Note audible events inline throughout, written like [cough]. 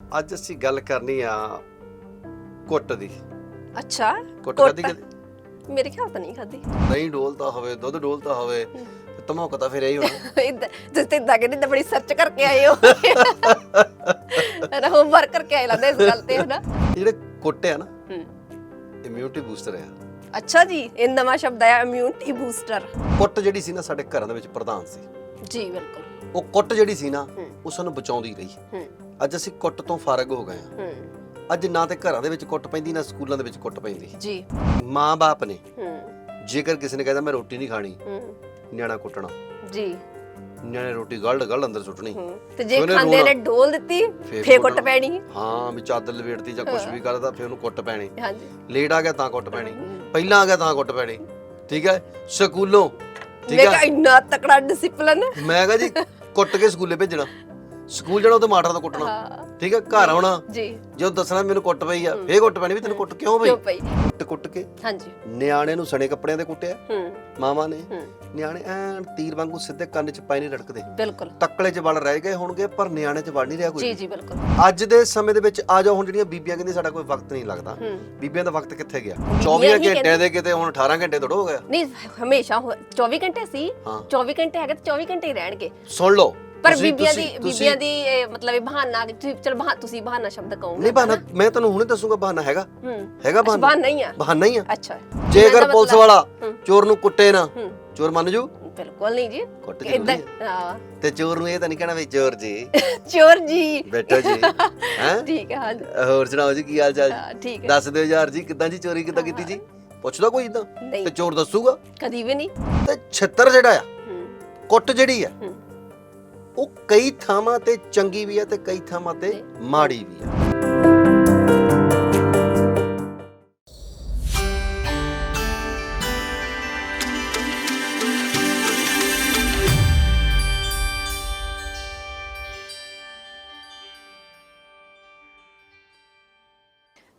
ਅੱਜ ਅਸੀਂ ਗੱਲ ਕਰਨੀ ਆ ਕੁੱਟ ਦੀ। ਅੱਛਾ ਕੁੱਟ ਕੁੱਟ। ਕਦੀ? ਕਦੀ ਮੇਰੇ ਖਿਆਲ ਤਾਂ ਨਹੀਂ ਖਾਦੀ ਦਹੀਂ ਡੋਲਦਾ ਹੋਵੇ ਦੁੱਧ ਡੋਲਦਾ ਹੋਵੇ ਧਮੋਕ ਤਾਂ ਫਿਰ ਇਹੀ ਹੋਣਾ। [laughs] ਇਦਾਂ ਤੁਸੀਂ ਤਾਂ ਇਦਾਂ ਕਹਿੰਦੇ ਤਾਂ ਬੜੀ ਸਰਚ ਕਰਕੇ ਆਏ ਹੋ। ਨਾ ਹੋਮਵਰਕ ਕਰਕੇ ਆਏ ਲੱਗਦਾ ਇਸ ਗੱਲ ਤੇ ਹਨਾ? ਜਿਹੜੇ ਕੁੱਟ ਆ ਨਾ ਹੂੰ। ਇਮਿਊਨਿਟੀ ਬੂਸਟਰ ਆ। ਅੱਛਾ ਜੀ ਇਹ ਨਵਾਂ ਸ਼ਬਦ ਆਇਆ ਇਮਿਊਨਿਟੀ ਬੂਸਟਰ ਕੁੱਟ ਜਿਹੜੀ ਸੀ ਨਾ ਸਾਡੇ ਘਰਾਂ ਦੇ ਵਿੱਚ ਪ੍ਰਧਾਨ ਸੀ। ਜੀ ਬਿਲਕੁਲ। ਉਹ ਕੁੱਟ ਜਿਹੜੀ ਸੀ ਨਾ ਹੂੰ। ਉਹ ਸਾਨੂੰ ਬਚਾਉਂਦੀ ਰਹੀ। ਹੂੰ। ਅੱਜ ਅਸੀਂ ਕੁੱਟ ਤੋਂ ਫਾਰਗ ਹੋ ਗਏ ਹੂੰ। ਅੱਜ ਨਾ ਤੇ ਘਰਾਂ ਦੇ ਵਿੱਚ ਕੁੱਟ ਪੈਂਦੀ ਨਾ ਸਕੂਲਾਂ ਦੇ ਵਿੱਚ ਕੁੱਟ ਪੈਂਦੀ। ਜੀ। ਮਾਂ-ਬਾਪ ਨੇ ਹੂੰ। ਜੇਕਰ ਕਿਸੇ ਨੇ ਕਹਿੰਦਾ ਮੈਂ ਰੋਟੀ ਨਹੀਂ ਖਾਣੀ ਹੂੰ। ਨਿਆਣਾ ਕੁੱਟਣਾ। ਜੀ। ਨਿਆਣੇ ਰੋਟੀ ਗਲਡ ਗਲਡ ਅੰਦਰ ਸੁੱਟਣੀ। ਹੂੰ। ਤੇ ਜੇ ਉਹਨੇ ਖਾਂਦੇ ਰੋਣਾ। ਨੇ ਡੋਲ ਦਿੱਤੀ ਫੇਰ ਫੇਰ ਕੁੱਟ ਕੁੱਟਣਾ। ਪੈਣੀ। ਹਾਂ ਵੀ ਚਾਦਰ ਲਵੇੜਤੀ ਜਾਂ ਕੁਝ ਵੀ ਕਰਦਾ ਫਿਰ ਉਹਨੂੰ ਕੁੱਟ ਪੈਣੀ। ਹਾਂਜੀ। ਲੇਟ ਆ ਗਿਆ ਤਾਂ ਕੁੱਟ ਪੈਣੀ। ਪਹਿਲਾਂ ਆ ਗਿਆ ਤਾਂ ਕੁੱਟ ਪੈਣੀ। ਠੀਕ ਹੈ? ਸਕੂਲੋਂ। ਠੀਕ ਮੈਂ ਕਿਹਾ ਹੈ ਇੰਨਾ ਤਕੜਾ ਡਿਸਪਲਿਨ ਮੈਂ ਕਹਾਂ ਜੀ ਕੁੱਟ ਕੇ ਸਕੂਲੇ ਭੇਜਣਾ। ਸਕੂਲ ਜਾਣਾ ਉਹ ਮਾਟਰ ਦਾ ਕੁੱਟਣਾ। ਠੀਕ ਹੈ ਘਰ ਆਉਣਾ। ਜੀ। ਜਦੋਂ ਦੱਸਣਾ ਮੈਨੂੰ ਕੁੱਟ ਪਈ ਆ। ਫੇਰ ਕੁੱਟ ਪੈਣੀ ਵੀ ਤੈਨੂੰ ਕੁੱਟ ਕਿਉਂ ਪਈ? ਕਿਉਂ ਪਈ? ਕੁੱਟ ਕੁੱਟ ਕੇ। ਹਾਂਜੀ। ਨਿਆਣੇ ਨੂੰ ਸਣੇ ਕੱਪੜਿਆਂ ਦੇ ਕੁੱਟਿਆ। ਹੂੰ। ਮਾਵਾਂ ਨੇ। ਨਿਆਣੇ ਐਨ ਤੀਰ ਵਾਂਗੂ ਸਿੱਧੇ ਕੰਨ 'ਚ ਪਾਈ ਨਹੀਂ ਰੜਕਦੇ। ਬਿਲਕੁਲ। ਤੱਕਲੇ 'ਚ ਵੜ ਰਹਿ ਗਏ ਹੋਣਗੇ ਪਰ ਨਿਆਣੇ 'ਚ ਵੜ ਨਹੀਂ ਰਿਹਾ ਜੀ ਕੋਈ। ਜੀ ਬਿਲਕੁਲ। ਅੱਜ ਦੇ ਸਮੇਂ ਦੇ ਵਿੱਚ ਆ ਜਾਓ ਹੁਣ ਜਿਹੜੀਆਂ ਬੀਬੀਆਂ ਕਹਿੰਦੀ ਸਾਡਾ ਕੋਈ ਵਕਤ ਨਹੀਂ ਲੱਗਦਾ। ਬੀਬੀਆਂ ਦਾ ਵਕਤ ਕਿੱਥੇ ਗਿਆ? ਬੀਬੀਆਂ 24 ਹੀ ਘੰਟੇ ਦੇ ਕਿਤੇ ਹੁਣ 18 ਘੰਟੇ ਥੋੜ੍ਹਾ ਹੋ ਗਿਆ ਨਹੀਂ ਹਮੇਸ਼ਾ ਹੋ- 24 ਘੰਟੇ ਸੀ। ਹਾਂ। 24 ਘੰਟੇ ਹੈਗੇ ਤੇ 24 ਘੰਟੇ ਹੀ ਰਹਿਣਗੇ। ਸੁਣ ਲਓ। ਪਰ ਤੁਸੀਂ- ਬੀਬੀਆਂ ਦੀ ਤੁਸੀਂ- ਬੀਬੀਆਂ ਦੀ ਇਹ ਮਤਲਬ ਇਹ ਬਹਾਨਾ ਤੁਸੀਂ ਚਲ ਬਹਾ ਤੁਸੀਂ ਬਹਾਨਾ ਸ਼ਬਦ ਕਹੋਗੇ। ਨਹੀਂ ਬਹਾਨਾ ਮੈਂ ਤੁਹਾਨੂੰ ਹੁਣੇ ਦੱਸੂਗਾ ਬਹਾਨਾ ਹੈਗਾ। ਹੂੰ। ਹੈਗਾ ਬਹਾਨਾ। ਬਹਾਨਾ ਨਹੀਂ ਆ? ਬਹਾਨਾ ਹੀ ਆ। ਅੱਛਾ। ਜੇ ਇਹਦਾ ਅਗਰ ਪੁਲਿਸ ਮਤਲਬ- ਵਾਲਾ ਹੂੰ। ਚੋਰ ਨੂੰ ਕੁੱਟੇ ਨਾ ਹੂੰ। ਚੋਰ ਮੰਨ ਜੂ? ਬਿਲਕੁਲ ਨਹੀਂ ਜੀ। ਕੁੱਟ ਇਦਾਂ ਜ਼ਰੂਰੀ ਹਾਂ। ਤੇ ਚੋਰ ਨੂੰ ਇਹ ਤਾਂ ਨਹੀਂ ਕਹਿਣਾ ਵੀ ਚੋਰ ਜੀ। [laughs] ਚੋਰ ਜੀ। ਬੈਠੋ ਜੀ। ਹੈ? ਠੀਕ ਹੈ ਹਾਂਜੀ। ਹੋਰ ਸੁਣਾਓ ਜੀ ਕੀ ਹਾਲ ਚਾਲ? ਹਾਂ, ਠੀਕ ਹੈ ਦੱਸ ਦਿਓ ਯਾਰ ਜੀ ਕਿੱਦਾਂ ਜੀ ਚੋਰੀ ਕਿੱਦਾਂ ਕੀਤੀ ਜੀ? ਪੁੱਛਦਾ ਕੋਈ ਇਦਾਂ ਨਹੀਂ। ਤੇ ਚੋਰ ਦੱਸੂਗਾ? ਕਦੀ ਵੀ ਨਹੀਂ। ਤੇ ਛਿੱਤਰ ਜਿਹੜਾ ਆ ਹੂੰ। ਕੁੱਟ ਜਿਹੜੀ ਆ ਹੂੰ। ਉਹ ਕਈ ਥਾਵਾਂ ਤੇ ਚੰਗੀ ਵੀ ਆ ਤੇ ਕਈ ਥਾਵਾਂ ਤੇ ਮਾੜੀ ਵੀ ਆ।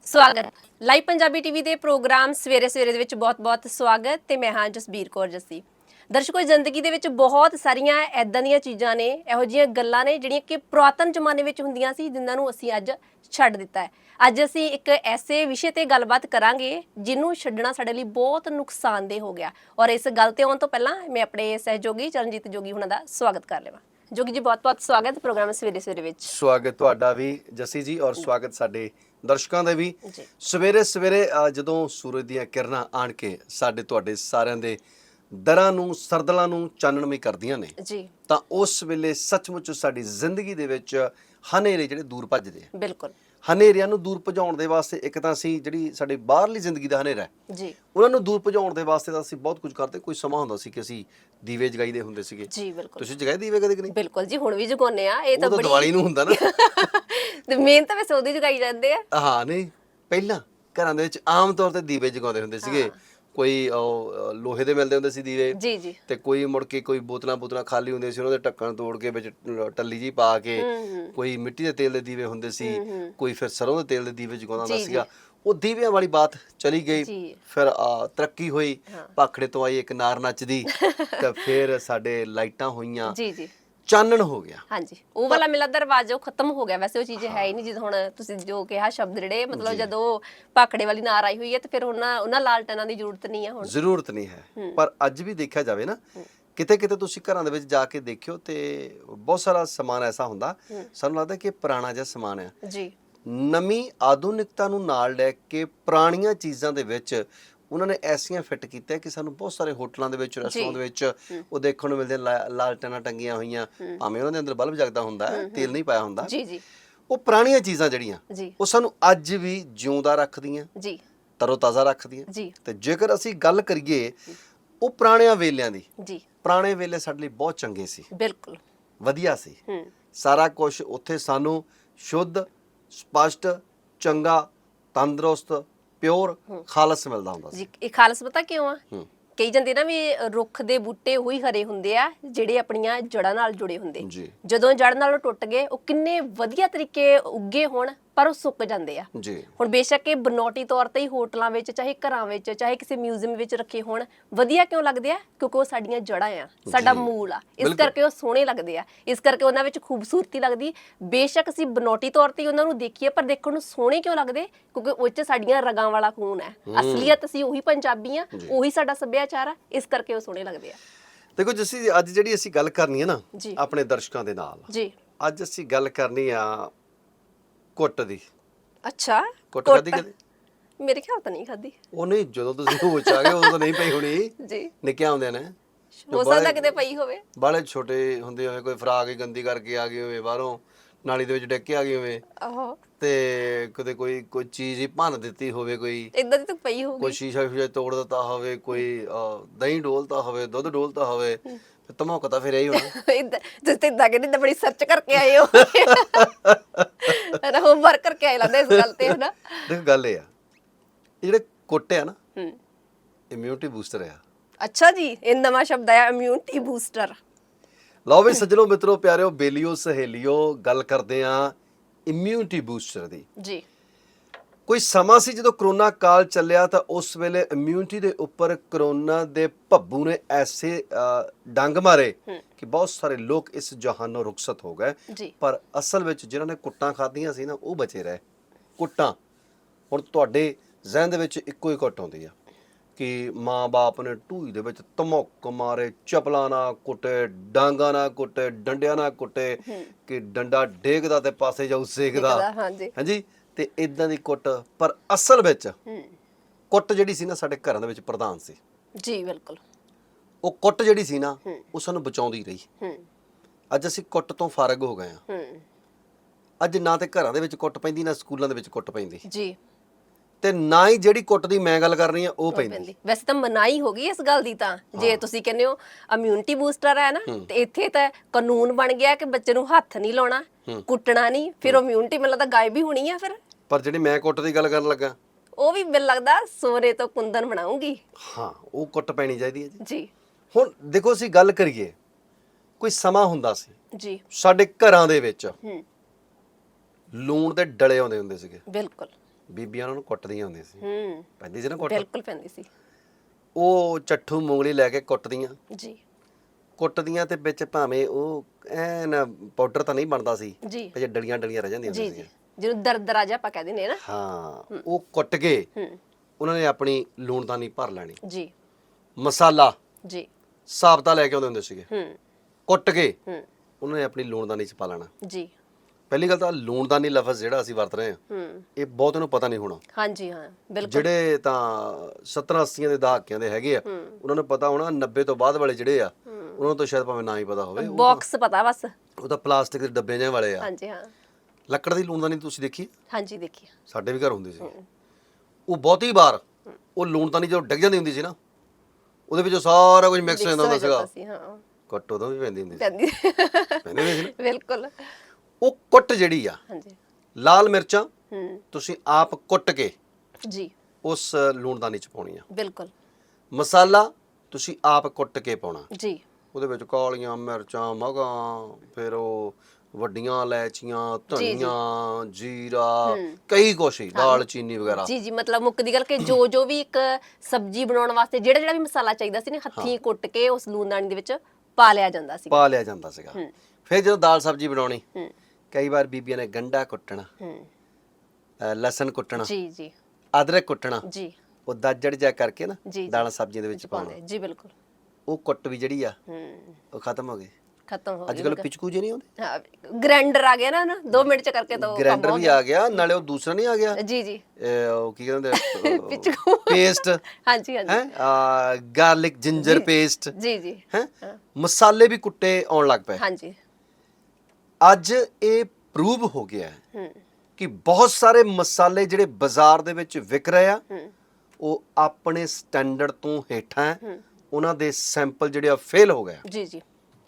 ਸਵਾਗਤ। ਲਾਈਵ ਪੰਜਾਬੀ ਟੀਵੀ ਦੇ ਪ੍ਰੋਗਰਾਮ ਸਵੇਰੇ ਸਵੇਰੇ ਦੇ ਵਿੱਚ ਬਹੁਤ-ਬਹੁਤ ਸਵਾਗਤ ਤੇ ਮੈਂ ਹਾਂ ਜਸਬੀਰ ਕੌਰ ਜੱਸੀ। ਦਰਸ਼ਕੋ ਜ਼ਿੰਦਗੀ ਦੇ ਵਿੱਚ ਬਹੁਤ ਸਾਰੀਆਂ ਐਦਾਂ ਦੀਆਂ ਚੀਜ਼ਾਂ ਨੇ ਇਹੋ ਜਿਹੀਆਂ ਗੱਲਾਂ ਨੇ ਜਿਹੜੀਆਂ ਕਿ ਪੁਰਾਤਨ ਜ਼ਮਾਨੇ ਵਿੱਚ ਹੁੰਦੀਆਂ ਸੀ ਜਿਨ੍ਹਾਂ ਨੂੰ ਅਸੀਂ ਅੱਜ ਛੱਡ ਦਿੱਤਾ ਹੈ। ਅੱਜ ਅਸੀਂ ਇੱਕ ਐਸੇ ਵਿਸ਼ੇ ਤੇ ਗੱਲਬਾਤ ਕਰਾਂਗੇ ਜਿਹਨੂੰ ਛੱਡਣਾ ਸਾਡੇ ਲਈ ਬਹੁਤ ਨੁਕਸਾਨਦੇਹ ਹੋ ਗਿਆ। ਔਰ ਇਸ ਗੱਲ ਤੇ ਆਉਣ ਤੋਂ ਪਹਿਲਾਂ ਮੈਂ ਆਪਣੇ ਸਹਿਯੋਗੀ ਚਰਨਜੀਤ ਜੋਗੀ ਹੁਣਾਂ ਦਾ ਸਵਾਗਤ ਕਰ ਲਵਾਂ। ਜੋਗੀ ਜੀ ਬਹੁਤ-ਬਹੁਤ ਸਵਾਗਤ ਪ੍ਰੋਗਰਾਮ ਸਵੇਰੇ ਸਵੇਰੇ ਵਿੱਚ। ਸਵਾਗਤ ਤੁਹਾਡਾ ਵੀ ਜੱਸੀ ਜੀ ਔਰ ਸਵਾਗਤ ਸਾਡੇ ਦਰਸ਼ਕਾਂ ਦਾ ਵੀ। ਸਵੇਰੇ ਸਵੇਰੇ ਜਦੋਂ ਸੂਰਜ ਦੀਆਂ ਕਿਰਨਾਂ ਆਣ ਕੇ ਸਾਡੇ ਤੁਹਾਡੇ ਸਾਰਿਆਂ ਦੇ ਦਰਾਂ ਨੂੰ ਸਰਦਲਾਂ ਨੂੰ ਚਾਨਣਮਈ ਕਰਦੀਆਂ ਨੇ। ਜੀ। ਤਾਂ ਉਸ ਵੇਲੇ ਸੱਚਮੁੱਚ ਸਾਡੀ ਜ਼ਿੰਦਗੀ ਦੇ ਵਿੱਚ ਹਨੇਰੇ ਜਿਹੜੇ ਦੂਰ ਭੱਜਦੇ ਆ। ਬਿਲਕੁਲ। ਹਨੇਰਿਆਂ ਨੂੰ ਦੂਰ ਭਜਾਉਣ ਦੇ ਵਾਸਤੇ ਇੱਕ ਤਾਂ ਅਸੀਂ ਜਿਹੜੀ ਸਾਡੀ ਬਾਹਰਲੀ ਜ਼ਿੰਦਗੀ ਦਾ ਹਨੇਰਾ ਹੈ ਜੀ। ਉਹਨਾਂ ਨੂੰ ਦੂਰ ਭਜਾਉਣ ਦੇ ਵਾਸਤੇ ਤਾਂ ਅਸੀਂ ਬਹੁਤ ਕੁਝ ਕਰਦੇ ਕੋਈ ਸਮਾਂ ਹੁੰਦਾ ਸੀ ਕਿ ਅਸੀਂ ਦੀਵੇ ਜਗਾਈਦੇ ਹੁੰਦੇ ਸੀਗੇ। ਜੀ ਬਿਲਕੁਲ। ਤੁਸੀਂ ਜਗਾਏ ਦੀਵੇ ਕਦੇ ਕਿ ਨਹੀਂ? ਬਿਲਕੁਲ ਜੀ ਹੁਣ ਵੀ ਜਗਾਉਂਦੇ ਆ ਇਹ ਉਹ ਤਾਂ ਬੜੀ ਦੀਵਾਲੀ ਨੂੰ ਹੁੰਦਾ ਨਾ। [laughs] ਤੇ ਮੇਨ ਤਾਂ ਵੈਸੇ ਉਹਦੀ ਜਗਾਈ ਜਾਂਦੇ ਆ। ਹਾਂ ਨਹੀਂ ਪਹਿਲਾਂ ਘਰਾਂ ਦੇ ਵਿੱਚ ਆਮ ਤੌਰ ਤੇ ਦੀਵੇ ਜਗਾਉਂਦੇ ਹੁੰਦੇ ਸੀਗੇ। ਕੋਈ ਉਹ, ਅ, ਲੋਹੇ ਦੇ ਮਿਲਦੇ ਹੁੰਦੇ ਸੀ ਦੀਵੇ। ਜੀ ਜੀ। ਤੇ ਕੋਈ ਮੁੜ ਕੇ ਕੋਈ ਬੋਤਲਾਂ ਬੋਤਲਾਂ ਖਾਲੀ ਹੁੰਦੀਆਂ ਸੀ ਉਹਨਾਂ ਦੇ ਢੱਕਣ ਤੋੜ ਕੇ ਵਿੱਚ ਟ- ਟੱਲੀ ਜੀ ਪਾ ਕੇ ਕੋਈ ਮਿੱਟੀ ਦੇ ਤੇਲ ਦੇ ਦੀਵੇ ਹੁੰਦੇ ਸੀ। ਕੋਈ ਫਿਰ ਸਰੋਂ ਦੇ ਤੇਲ ਦੇ ਦੀਵੇ ਜਗਾਉਂਦਾ ਹੁੰਦਾ ਸੀਗਾ। ਉਹ ਦੀਵਿਆਂ ਵਾਲੀ ਬਾਤ ਚਲੀ ਗਈ। ਜੀ। ਫਿਰ ਆ, ਤਰੱਕੀ ਹੋਈ। ਹਾਂ। ਭਾਖੜੇ ਤੋਂ ਆਈ ਇੱਕ ਨਾਰ ਨੱਚਦੀ। ਤੇ ਫਿਰ ਸਾਡੇ ਲਾਈਟਾਂ ਹੋਈਆਂ। ਜੀ ਜੀ। ਚਾਨਣ ਹੋ ਗਿਆ। ਹਾਂਜੀ ਉਹ ਵਾਲਾ ਮਿਲਾ ਦਰਵਾਜ਼ਾ ਉਹ ਖਤਮ ਹੋ ਗਿਆ। ਵੈਸੇ ਉਹ ਚੀਜ਼ ਹੈ ਹੀ ਨਹੀਂ ਜਿੱਦ ਹੁਣ ਤੁਸੀਂ ਜੋ ਕਿਹਾ ਸ਼ਬਦ ਜਿਹੜੇ ਮਤਲਬ ਜਦੋਂ ਪਾਕੜੇ ਵਾਲੀ ਨਾਰ ਆਈ ਹੋਈ ਹੈ ਤੇ ਫਿਰ ਉਹਨਾਂ ਉਹਨਾਂ ਲਾਲਟਨਾਂ ਦੀ ਜ਼ਰੂਰਤ ਨਹੀਂ ਹੈ ਹੁਣ। ਜ਼ਰੂਰਤ ਨਹੀਂ ਹੈ। ਪਰ ਅੱਜ ਵੀ ਦੇਖਿਆ ਜਾਵੇ ਨਾ ਕਿਤੇ ਕਿਤੇ ਤੁਸੀਂ ਘਰਾਂ ਦੇ ਵਿੱਚ ਜਾ ਕੇ ਦੇਖਿਓ ਤੇ ਬਹੁਤ ਸਾਰਾ ਸਮਾਨ ਐਸਾ ਹੁੰਦਾ ਸਾਨੂੰ ਲੱਗਦਾ ਕਿ ਪੁਰਾਣਾ ਜਿਹਾ ਸਮਾਨ ਹੈ। ਜੀ। ਨਵੀਂ ਆਧੁਨਿਕਤਾ ਨੂੰ ਨਾਲ ਲੈ ਕੇ ਪੁਰਾਣੀਆਂ ਚੀਜ਼ਾਂ ਦੇ ਵਿੱਚ ਉਹਨਾਂ ਨੇ ਐਸੀਆਂ ਫਿੱਟ ਕੀਤਾ ਕਿ ਸਾਨੂੰ ਬਹੁਤ ਸਾਰੇ ਹੋਟਲਾਂ ਦੇ ਵਿੱਚ ਰੈਸਟੋਰੈਂਟ ਦੇ ਵਿੱਚ ਉਹ ਦੇਖਣ ਨੂੰ ਮਿਲਦੇ ਲਾਲਟਨਾਂ ਟੰਗੀਆਂ ਹੋਈਆਂ। ਭਾਵੇਂ ਉਹਨਾਂ ਦੇ ਅੰਦਰ ਬਲਬ ਜਗਦਾ ਹੁੰਦਾ ਤੇਲ ਨਹੀਂ ਪਾਇਆ ਹੁੰਦਾ। ਜੀ ਜੀ। ਉਹ ਪੁਰਾਣੀਆਂ ਚੀਜ਼ਾਂ ਜਿਹੜੀਆਂ ਉਹ ਸਾਨੂੰ ਅੱਜ ਵੀ ਜਿਉਂਦਾ ਰੱਖਦੀਆਂ ਜੀ। ਤਰੋ-ਤਾਜ਼ਾ ਰੱਖਦੀਆਂ। ਜੀ। ਤੇ ਜੇਕਰ ਅਸੀਂ ਗੱਲ ਕਰੀਏ ਉਹ ਪੁਰਾਣਿਆਂ ਵੇਲਿਆਂ ਦੀ ਜੀ। ਪੁਰਾਣੇ ਵੇਲੇ ਸਾਡੇ ਲਈ ਬਹੁਤ ਚੰਗੇ ਸੀ। ਬਿਲਕੁਲ। ਵਧੀਆ ਸੀ। ਹੂੰ। ਸਾਰਾ ਕੁਝ ਉੱਥੇ ਸਾਨੂੰ ਸ਼ੁੱਧ ਸਪਸ਼ਟ ਚੰਗਾ ਤੰਦਰੁਸਤ ਪਿਓਰ ਖਾਲਸ ਮਿਲਦਾ ਹੁੰਦਾ ਸੀ। ਜੀ ਇਹ ਖਾਲਸ ਪਤਾ ਕਿਉਂ ਆ? ਕਈ ਜਾਂਦੇ ਨਾ ਵੀ ਰੁੱਖ ਦੇ ਬੂਟੇ ਉਹੀ ਹਰੇ ਹੁੰਦੇ ਆ ਜਿਹੜੇ ਆਪਣੀਆਂ ਜੜਾਂ ਨਾਲ ਜੁੜੇ ਹੁੰਦੇ। ਜੀ। ਜਦੋਂ ਜੜ ਨਾਲੋਂ ਟੁੱਟ ਗਏ ਉਹ ਕਿੰਨੇ ਵਧੀਆ ਤਰੀਕੇ ਉੱਗੇ ਹੋਣ। ਪਰ ਉਹ ਸੁੱਕ ਜਾਂਦੇ ਆ। ਜੀ। ਹੁਣ ਬੇਸ਼ੱਕ ਇਹ ਬਨੌਟੀ ਤੌਰ ਤੇ ਹੀ ਹੋਟਲਾਂ ਵਿੱਚ ਚਾਹੇ ਘਰਾਂ ਵਿੱਚ ਚਾਹੇ ਕਿਸੇ ਮਿਊਜ਼ੀਅਮ ਵਿੱਚ ਰੱਖੇ ਹੋਣ ਵਧੀਆ ਕਿਉਂ ਲੱਗਦੇ ਆ? ਕਿਉਂਕਿ ਉਹ ਸਾਡੀਆਂ ਜੜ੍ਹਾਂ ਆ ਸਾਡਾ ਮੂਲ ਆ। ਇਸ। ਕਰਕੇ ਉਹ ਸੋਹਣੇ ਲੱਗਦੇ ਆ। ਇਸ ਕਰਕੇ ਉਹਨਾਂ ਵਿੱਚ ਖੂਬਸੂਰਤੀ ਲੱਗਦੀ। ਬੇਸ਼ੱਕ ਅਸੀਂ ਬਨੌਟੀ ਤੌਰ ਤੇ ਉਹਨਾਂ ਨੂੰ ਦੇਖੀਏ ਪਰ ਦੇਖਣ ਨੂੰ ਸੋਹਣੇ ਕਿਉਂ ਲੱਗਦੇ? ਕਿਉਂਕਿ ਉਹ 'ਚ ਸਾਡੀਆਂ ਰਗਾਂ ਵਾਲਾ ਖੂਨ ਹੈ। ਅਸਲੀਅਤ ਅਸੀਂ ਉਹੀ ਪੰਜਾਬੀ ਆ ਉਹੀ ਸਾਡਾ ਸੱਭਿਆਚਾਰ ਆ। ਇਸ ਕਰਕੇ ਉਹ ਸੋਹਣੇ ਲੱਗਦੇ ਆ। ਦੇਖੋ ਜਸੀ ਅੱਜ ਜਿਹੜੀ ਅਸੀਂ ਗੱਲ ਕਰਨੀ ਹੈ ਨਾ। ਆਪਣੇ ਦਰਸ਼ਕਾਂ ਦੇ ਨਾਲ। ਜੀ। ਅੱਜ ਅਸੀਂ ਗੱਲ ਕਰਨੀ ਆ ਕੁੱਟ ਦੀ। ਅੱਛਾ ਕੁੱਟ। ਖਾਧੀ ਕਦੇ? ਮੇਰੇ ਖਿਆਲ ਤਾਂ ਨਹੀਂ ਖਾਦੀ ਉਹ ਨਹੀਂ ਜਦੋਂ ਤੁਸੀਂ ਹੋਸ਼ ਆ ਗਏ ਉਦੋਂ ਤਾਂ ਨਹੀਂ ਪਈ ਹੋਣੀ। ਜੀ। ਨਿੱਕੇ ਹੁੰਦੇ ਨੇ। ਹੋ ਸਕਦਾ ਕਿਤੇ ਪਈ ਹੋਵੇ। ਬਾਲੇ ਛੋਟੇ ਹੁੰਦੇ ਹੋਏ ਕੋਈ ਫਰਾਕ ਹੀ ਗੰਦੀ ਕਰਕੇ ਆ ਗਏ ਹੋਵੇ ਬਾਹਰੋਂ ਨਾਲੀ ਦੇ ਵਿੱਚ ਡਿੱਗ ਕੇ ਆ ਗਏ ਹੋਵੇ। ਆਹੋ। ਤੇ ਕਦੇ ਕੋਈ ਕੋਈ ਚੀਜ਼ ਹੀ ਭੰਨ ਦਿੱਤੀ ਹੋਵੇ ਕੋਈ। ਇਦਾਂ ਦੀ ਤਾਂ ਪਈ ਹੋਊਗੀ। ਕੋਈ ਸ਼ੀਸ਼ਾ ਸ਼ੀਸ਼ਾ ਤੋੜ ਦਿੱਤਾ ਹੋਵੇ ਕੋਈ ਦਹੀਂ ਡੋਲਤਾ ਹੋਵੇ ਦੁੱਧ ਡੋਲਤਾ ਹੋਵੇ ਤੇ ਧਮੌਕਾ ਤਾਂ ਫਿਰ ਇਹੀ ਹੋਣਾ। [laughs] ਇਦਾਂ ਤੁਸੀਂ ਤਾਂ ਇਦਾਂ ਕਹਿੰਦੇ ਤਾਂ ਬੜੀ ਸਰਚ ਕਰਕੇ ਆਏ ਹੋ। ਨਾ ਹੋਮਵਰਕ ਕਰਕੇ ਆਏ ਲੱਗਦਾ ਇਸ ਗੱਲ ਤੇ ਹਨਾ? ਦੇਖੋ ਗੱਲ ਇਹ ਆ। ਇਹ ਜਿਹੜੇ ਕੁੱਟ ਆ ਨਾ ਹੂੰ। ਇਮਿਊਨਿਟੀ ਬੂਸਟਰ ਆ। ਅੱਛਾ ਜੀ ਇਹ ਨਵਾਂ ਸ਼ਬਦ ਆਇਆ ਇਮਿਊਨਿਟੀ ਬੂਸਟਰ ਲਓ ਵੀ ਸੱਜਣੋ ਮਿੱਤਰੋ ਪਿਆਰਿਓ ਬੇਲੀਓ ਸਹੇਲੀਓ ਗੱਲ ਕਰਦੇ ਆ ਇਮਿਊਨਿਟੀ ਬੂਸਟਰ ਦੀ। ਜੀ। ਕੋਈ ਸਮਾਂ ਸੀ ਜਦੋਂ ਕਰੋਨਾ ਕਾਲ ਚੱਲਿਆ ਤਾਂ ਉਸ ਵੇਲੇ ਇਮਿਊਨਿਟੀ ਦੇ ਉੱਪਰ ਕਰੋਨਾ ਦੇ ਭੱਬੂ ਨੇ ਐਸੇ ਡੰਗ ਮਾਰੇ ਕਿ ਬਹੁਤ ਸਾਰੇ ਲੋਕ ਇਸ ਜਹਾਨੋਂ ਰੁਖਸਤ ਹੋ ਗਏ। ਪਰ ਅਸਲ ਵਿੱਚ ਜਿਨ੍ਹਾਂ ਨੇ ਕੁੱਟਾਂ ਖਾਧੀਆਂ ਸੀ ਨਾ ਉਹ ਬਚੇ ਰਹੇ। ਕੁੱਟਾਂ। ਹੁਣ ਤੁਹਾਡੇ ਜ਼ਿਹਨ ਦੇ ਵਿੱਚ ਇੱਕੋ ਹੀ ਕੁੱਟ ਆਉਂਦੀ ਆ ਕਿ ਮਾਂ-ਬਾਪ ਨੇ ਢੂਈ ਦੇ ਵਿੱਚ ਧਮਕ ਮਾਰੇ ਚਪਲਾਂ ਨਾਲ ਕੁੱਟੇ ਡਾਂਗਾ ਨਾਲ ਕੁੱਟੇ ਡੰਡਿਆਂ ਨਾਲ ਕੁੱਟੇ ਕਿ ਡੰਡਾ ਡੇਗਦਾ ਤੇ ਪਾਸੇ ਜਾਊ ਸੇਕਦਾ। ਹਾਂਜੀ? ਤੇ ਇਦਾਂ ਦੀ ਕੁੱਟ ਪਰ ਅਸਲ ਵਿੱਚ ਹੂੰ। ਕੁੱਟ ਜਿਹੜੀ ਸੀ ਨਾ ਸਾਡੇ ਘਰਾਂ ਦੇ ਵਿੱਚ ਪ੍ਰਧਾਨ ਸੀ। ਜੀ ਬਿਲਕੁਲ। ਉਹ ਕੁੱਟ ਜਿਹੜੀ ਸੀ ਨਾ ਉਹ ਸਾਨੂੰ ਬਚਾਉਂਦੀ ਰਹੀ। ਹੂੰ। ਅੱਜ ਅਸੀਂ ਕੁੱਟ ਤੋਂ ਫਾਰਗ ਹੋ ਗਏ ਆ ਹੂੰ। ਅੱਜ ਨਾ ਤੇ ਘਰਾਂ ਦੇ ਵਿੱਚ ਕੁੱਟ ਪੈਂਦੀ ਨਾ ਸਕੂਲਾਂ ਦੇ ਵਿੱਚ ਕੁੱਟ ਪੈਂਦੀ। ਜੀ। ਤੇ ਨਾ ਹੀ ਜਿਹੜੀ ਕੁੱਟ ਦੀ ਮੈਂ ਗੱਲ ਕਰ ਰਹੀ ਆ ਉਹ ਪੈਂਦੀ। ਵੈਸੇ ਤਾਂ ਮਨਾਈ ਹੋ ਗਈ ਇਸ ਗੱਲ ਦੀ ਤਾਂ। ਜੇ ਤੁਸੀਂ ਕਹਿੰਦੇ ਹੋ ਇਮਿਊਨਿਟੀ ਬੂਸਟਰ ਹੈ ਨਾ ਤੇ ਇੱਥੇ ਤਾਂ ਕਾਨੂੰਨ ਬਣ ਗਿਆ ਕਿ ਬੱਚੇ ਨੂੰ ਹੱਥ ਨਹੀਂ ਲਾਉਣਾ ਕੁੱਟਣਾ ਨਹੀਂ। ਫਿਰ ਇਮਿਊਨਿਟੀ ਮੈਨੂੰ ਲੱਗਦਾ ਗਾਇਬ ਹੀ ਹੋਣੀ ਆ ਫਿਰ। ਪਰ ਜਿਹੜੀ ਮੈਂ ਕੁੱਟ ਦੀ ਗੱਲ ਕਰਨ ਲੱਗਾ ਉਹ ਵੀ ਮੈਨੂੰ ਲੱਗਦਾ ਸੋਰੇ ਤੋਂ ਕੁੰਦਨ ਬਣਾਉਂਗੀ। ਹਾਂ ਉਹ ਕੁੱਟ ਪੈਣੀ ਚਾਹੀਦੀ ਹੈ ਜੀ। ਜੀ। ਹੁਣ ਦੇਖੋ ਅਸੀਂ ਗੱਲ ਕਰੀਏ ਕੋਈ ਸਮਾਂ ਹੁੰਦਾ ਸੀ। ਜੀ। ਸਾਡੇ ਘਰਾਂ ਦੇ ਵਿੱਚ ਹੂੰ। ਲੂਣ ਦੇ ਡਲੇ ਆਉਂਦੇ ਹੁੰਦੇ ਸੀਗੇ। ਬਿਲਕੁਲ। ਬੀਬੀਆਂ ਉਹਨਾਂ ਨੂੰ ਕੁੱਟਦੀਆਂ ਹੁੰਦੀਆਂ ਸੀ। ਹੂੰ। ਪੈਂਦੀ ਸੀ ਨਾ ਕੁੱਟ? ਬਿਲਕੁਲ ਪੈਂਦੀ ਸੀ। ਉਹ ਚੱਠੂ ਮੂੰਗਲੀ ਲੈ ਕੇ ਕੁੱਟਦੀਆਂ। ਜੀ। ਕੁੱਟਦੀਆਂ ਤੇ ਵਿੱਚ ਭਾਵੇਂ ਉਹ ਐਨ ਪਾਊਡਰ ਤਾਂ ਨਹੀਂ ਬਣਦਾ ਸੀ। ਜੀ। ਤੇ ਡਲੀਆਂ ਡਲੀਆਂ ਰਹਿ ਜਾਂਦੀਆਂ ਜੀ ਹੁੰਦੀਆਂ ਜੀ। ਸੀ ਜਿਹਨੂੰ ਦਰਦਰਾ ਜਿਹਾ ਆਪਾਂ ਕਹਿ ਦਿੰਦੇ ਨਾ। ਹਾਂ ਉਹ ਕੁੱਟ ਕੇ ਹੂੰ। ਉਹਨਾਂ ਨੇ ਆਪਣੀ ਲੂਣਦਾਨੀ ਭਰ ਲੈਣੀ। ਜੀ। ਮਸਾਲਾ ਜੀ। ਸਾਬਤਾ ਲੈ ਕੇ ਆਉਂਦੇ ਹੁੰਦੇ ਸੀਗੇ। ਹੂੰ। ਕੁੱਟ ਕੇ ਹੂੰ। ਉਹਨਾਂ ਨੇ ਆਪਣੀ ਲੂਣਦਾਨੀ ਚ ਪਾ ਲੈਣਾ। ਜੀ। ਪਹਿਲੀ ਗੱਲ ਤਾਂ ਲੂਣਦਾਨੀ ਲਫ਼ਜ਼ ਜਿਹੜਾ ਅਸੀਂ ਵਰਤ ਰਹੇ ਹਾਂ ਹੂੰ। ਇਹ ਬਹੁਤ ਨੂੰ ਪਤਾ ਨਹੀਂ ਹੋਣਾ। ਹਾਂਜੀ ਹਾਂ ਬਿਲਕੁਲ। ਜਿਹੜੇ ਤਾਂ 70 80 ਦੇ ਦਹਾਕਿਆਂ ਦੇ ਹੈਗੇ ਆ ਉਹਨਾਂ ਨੂੰ ਪਤਾ ਹੋਣਾ 90 ਤੋਂ ਬਾਅਦ ਵਾਲੇ ਜਿਹੜੇ ਆ ਉਹਨਾਂ ਨੂੰ ਤਾਂ ਸ਼ਾਇਦ ਭਾਵੇਂ ਨਾ ਹੀ ਪਤਾ ਹੋਵੇ ਬਾਕਸ ਪਤਾ ਬਸ। ਉਹ ਤਾਂ ਪਲਾਸਟਿਕ ਦੇ ਡੱਬੇ ਜਿਹੇ ਵਾਲੇ ਆ। ਹਾਂਜੀ ਹਾਂ। ਲੱਕੜ ਦੀ ਲੂਣਦਾਨੀ ਤੁਸੀਂ ਦੇਖੀ? ਹਾਂਜੀ ਦੇਖੀਏ ਸਾਡੇ ਵੀ ਘਰ ਹੁੰਦੀ ਸੀ। ਉਹ ਬਹੁਤੀ ਵਾਰ ਉਹ ਲੂਣਦਾਨੀ ਜਦੋਂ ਡਿੱਗ ਜਾਂਦੀ ਹੁੰਦੀ ਸੀ ਨਾ ਉਹਦੇ ਵਿੱਚੋਂ ਸਾਰਾ ਕੁਝ ਮਿਕਸ ਹੋ ਜਾਂਦਾ ਹੁੰਦਾ ਸੀਗਾ। ਸੀ ਹਾਂ। ਕੁੱਟ ਉਦੋਂ ਵੀ ਪੈਂਦੀ ਹੁੰਦੀ ਸੀ। ਪੈਂਦੀ ਪੈਂਦੀ ਹੁੰਦੀ ਸੀ ਨਾ। ਬਿਲਕੁਲ। ਉਹ ਕੁੱਟ ਜਿਹੜੀ ਆ ਹਾਂਜੀ। ਲਾਲ ਮਿਰਚਾਂ ਹੂੰ। ਤੁਸੀਂ ਆਪ ਕੁੱਟ ਕੇ ਜੀ। ਉਸ ਲੂਣਦਾਨੀ ਚ ਪਾਉਣੀ ਆ। ਬਿਲਕੁਲ। ਮਸਾਲਾ ਤੁਸੀਂ ਆਪ ਕੁੱਟ ਕੇ ਪਾਉਣਾ। ਜੀ। ਉਹਦੇ ਵਿੱਚ ਕਾਲੀਆਂ ਮਿਰਚਾਂ ਮਗਾਂ ਫਿਰ ਉਹ ਵੱਡੀਆਂ ਇਲਾਇਚੀਆਂ ਧਨੀਆ ਜੀਰਾ ਕਈ ਕੁਛ ਹੀ ਦਾਲ ਚੀਨੀ ਵਗੈਰਾ। ਜੀ ਜੀ ਮਤਲਬ ਮੁੱਕ ਦੀ ਗੱਲ ਕਿ ਜੋ ਜੋ ਵੀ ਇੱਕ ਸਬਜ਼ੀ ਬਣਾਉਣ ਵਾਸਤੇ ਜਿਹੜਾ ਜਿਹੜਾ ਵੀ ਮਸਾਲਾ ਚਾਹੀਦਾ ਸੀ ਨੇ ਹੱਥੀਂ ਕੁੱਟ ਕੇ ਉਸ ਲੂਣਦਾਨੀ ਦੇ ਵਿੱਚ ਪਾ ਲਿਆ ਜਾਂਦਾ ਸੀ। ਪਾ ਲਿਆ ਜਾਂਦਾ ਸੀਗਾ। ਫਿਰ ਜਦੋਂ ਦਾਲ ਸਬਜ਼ੀ ਬਣਾਉਣੀ ਕਈ ਵਾਰ ਬੀਬੀਆਂ ਨੇ ਗੰਡਾ ਕੁੱਟਣਾ ਲਸਣ ਕੁੱਟਣਾ ਜੀ ਜੀ। ਅਦਰਕ ਕੁੱਟਣਾ ਜੀ। ਉਹ ਦਾਜੜ ਜਾ ਕਰਕੇ ਨਾ। ਦਾਲਾਂ ਸਬਜ਼ੀਆਂ ਦੇ ਵਿੱਚ ਪਾਉਣਾ ਪਾਉਂਦੇ ਜੀ ਬਿਲਕੁਲ। ਉਹ ਕੁੱਟ ਵੀ ਜਿਹੜੀ ਆ ਉਹ ਖਤਮ ਹੋ ਗਈ। ਖਤਮ ਹੋ ਅੱਜ ਗਈ ਕੱਲ ਪਿਚਕੂ ਜੇ ਨਹੀਂ ਆਉਂਦੇ? ਹਾਂ ਗ੍ਰਾਈਂਡਰ ਆ ਗਿਆ ਨਾ ਨਾ 2 ਮਿੰਟ ਚ ਕਰਕੇ ਤਾਂ ਉਹ ਕੰਮ ਗ੍ਰਾਈਂਡਰ ਹੋ ਵੀ ਆ ਗਿਆ। ਨਾਲੇ ਉਹ ਦੂਸਰਾ ਨਹੀਂ ਆ ਗਿਆ? ਗਿਆ। ਜੀ ਜੀ। ਇਹ ਉਹ ਕੀ ਕਹਿੰਦੇ [laughs] ਪਿਚਕੂ। ਪੇਸਟ। ਹਾਂਜੀ ਹਾਂਜੀ। ਹੈ ਗਾਰਲਿਕ ਜਿੰਜਰ ਪੇਸਟ। ਜੀ ਜੀ। ਹੈ ਮਸਾਲੇ ਵੀ ਕੁੱਟੇ ਆਉਣ ਲੱਗ ਪਏ। ਹਾਂਜੀ। ਅੱਜ ਇਹ ਪ੍ਰੂਵ ਹੋ ਗਿਆ ਹੈ ਹੂੰ। ਕਿ ਬਹੁਤ ਸਾਰੇ ਮਸਾਲੇ ਜਿਹੜੇ ਬਾਜ਼ਾਰ ਦੇ ਵਿੱਚ ਵਿਕ ਰਹੇ ਆ ਹੂੰ। ਉਹ ਆਪਣੇ ਸਟੈਂਡਰਡ ਤੋਂ ਹੇਠਾਂ ਹੈ। ਉਹਨਾਂ ਦੇ ਸੈਂਪਲ ਜਿਹੜੇ ਆ ਫੇਲ ਹੋ ਗਏ ਆ। ਜੀ ਜੀ।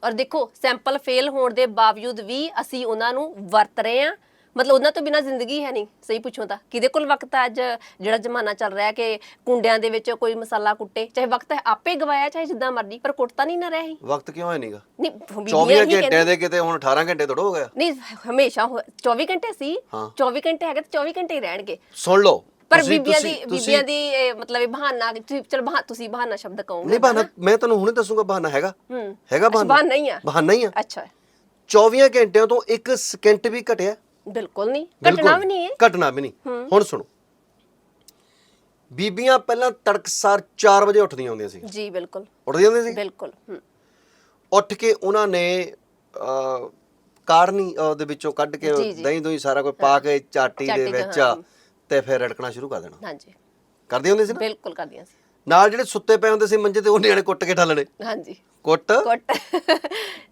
ਔਰ ਦੇਖੋ ਸੈਂਪਲ ਫੇਲ ਹੋਣ ਦੇ ਬਾਵਜੂਦ ਵੀ ਅਸੀਂ ਉਹਨਾਂ ਨੂੰ ਵਰਤ ਰਹੇ ਹਾਂ। ਮਤਲਬ ਉਹਨਾਂ ਤੋਂ ਬਿਨਾ ਜ਼ਿੰਦਗੀ ਹੈ ਨਹੀਂ। ਸਹੀ ਪੁੱਛੋ ਤਾਂ। ਕਿਹਦੇ ਕੋਲ ਵਕਤ ਹੈ ਅੱਜ? ਜਿਹੜਾ ਜ਼ਮਾਨਾ ਚੱਲ ਰਿਹਾ ਕਿ ਕੁੰਡਿਆਂ ਦੇ ਵਿੱਚ ਕੋਈ ਮਸਾਲਾ ਕੁੱਟੇ ਚਾਹੇ ਵਕਤ ਆਪੇ ਗਵਾਇਆ ਚਾਹੇ ਜਿੱਦਾਂ ਮਰਜ਼ੀ ਪਰ ਕੁੱਟਤਾ ਨਹੀਂ ਨਾ ਰਿਹਾ ਵਕਤ ਕਿਉਂ ਹੈ ਨਹੀਂਗਾ ਨਹੀਂ 24 ਬੀਬੀਆਂ ਹੀ ਘੰਟੇ ਦੇ ਕਿਤੇ ਹੁਣ 18 ਘੰਟੇ ਥੋੜਾ ਹੋ ਗਿਆ। ਨਹੀਂ ਹਮੇਸ਼ਾ ਹੋ- 24 ਘੰਟੇ ਸੀ। ਹਾਂ। 24 ਘੰਟੇ ਹੈਗੇ ਤੇ 24 ਘੰਟੇ ਹੀ ਰਹਿਣਗੇ। ਸੁਣ ਲਓ। ਪਰ ਤੁਸੀਂ- ਬੀਬੀਆਂ ਦੀ ਤੁਸੀਂ- ਤੁਸੀਂ- ਬੀਬੀਆਂ ਦੀ ਇਹ ਮਤਲਬ ਇਹ ਬਹਾਨਾ ਤੁਸੀਂ ਚਲ ਬਹਾ ਤੁਸੀਂ ਬਹਾਨਾ ਸ਼ਬਦ ਕਹੋਗੇ ਨਹੀਂ ਬਹਾਨਾ ਮੈਂ ਤੁਹਾਨੂੰ ਹੁਣੇ ਦੱਸੂਗਾ ਬਹਾਨਾ ਹੈਗਾ। ਹੂੰ। ਹੈਗਾ ਅੱਛਾ, ਬਹਾਨਾ। ਬਹਾਨਾ ਹੀ ਆ? ਬਹਾਨਾ ਹੀ ਆ। ਅੱਛਾ। 24 ਘੰਟਿਆਂ ਤੋਂ 1 ਸਕਿੰਟ ਵੀ ਘਟਿਆ। ਬਿਲਕੁਲ ਨਹੀਂ। ਘਟਨਾ ਵੀ ਨਹੀਂ ਹੈ। ਘਟਨਾ ਵੀ ਨਹੀਂ। ਹੁਣ ਸੁਣੋ। ਬੀਬੀਆਂ ਪਹਿਲਾਂ ਤੜਕਸਾਰ 4 ਵਜੇ ਉੱਠਦੀਆਂ ਹੁੰਦੀਆਂ ਸੀ। ਜੀ ਬਿਲਕੁਲ। ਉੱਠਦੀਆਂ ਹੁੰਦੀਆਂ ਸੀ? ਬਿਲਕੁਲ ਹੂੰ। ਉੱਠ ਕੇ ਉਹਨਾਂ ਨੇ ਕਾੜਨੀ ਉਹਦੇ ਵਿੱਚੋਂ ਕੱਢ ਕੇ ਜੀ, ਜੀ। ਦਹੀਂ ਦੋਈ ਸਾਰਾ ਕੁਝ ਪਾ ਕੇ ਚਾਟੀ ਦੇ ਚ, ਵਿੱਚ ਹਾਂ। ਤੇ ਫਿਰ ਰੜਕਣਾ ਸ਼ੁਰੂ ਕਰ ਦੇਣਾ। ਹਾਂਜੀ। ਕਰਦੇ ਹੁੰਦੇ ਸੀ ਨਾ? ਬਿਲਕੁਲ ਕਰਦੀਆਂ ਸੀ। ਨਾਲ ਜਿਹੜੇ ਸੁੱਤੇ ਪਏ ਹੁੰਦੇ ਸੀ ਮੰਜੇ ਤੇ ਉਹ ਨਿਆਣੇ ਕੁੱਟ ਕੇ ਠਾਲਣੇ। ਹਾਂਜੀ। ਕੁੱਟ? ਕੁੱਟ।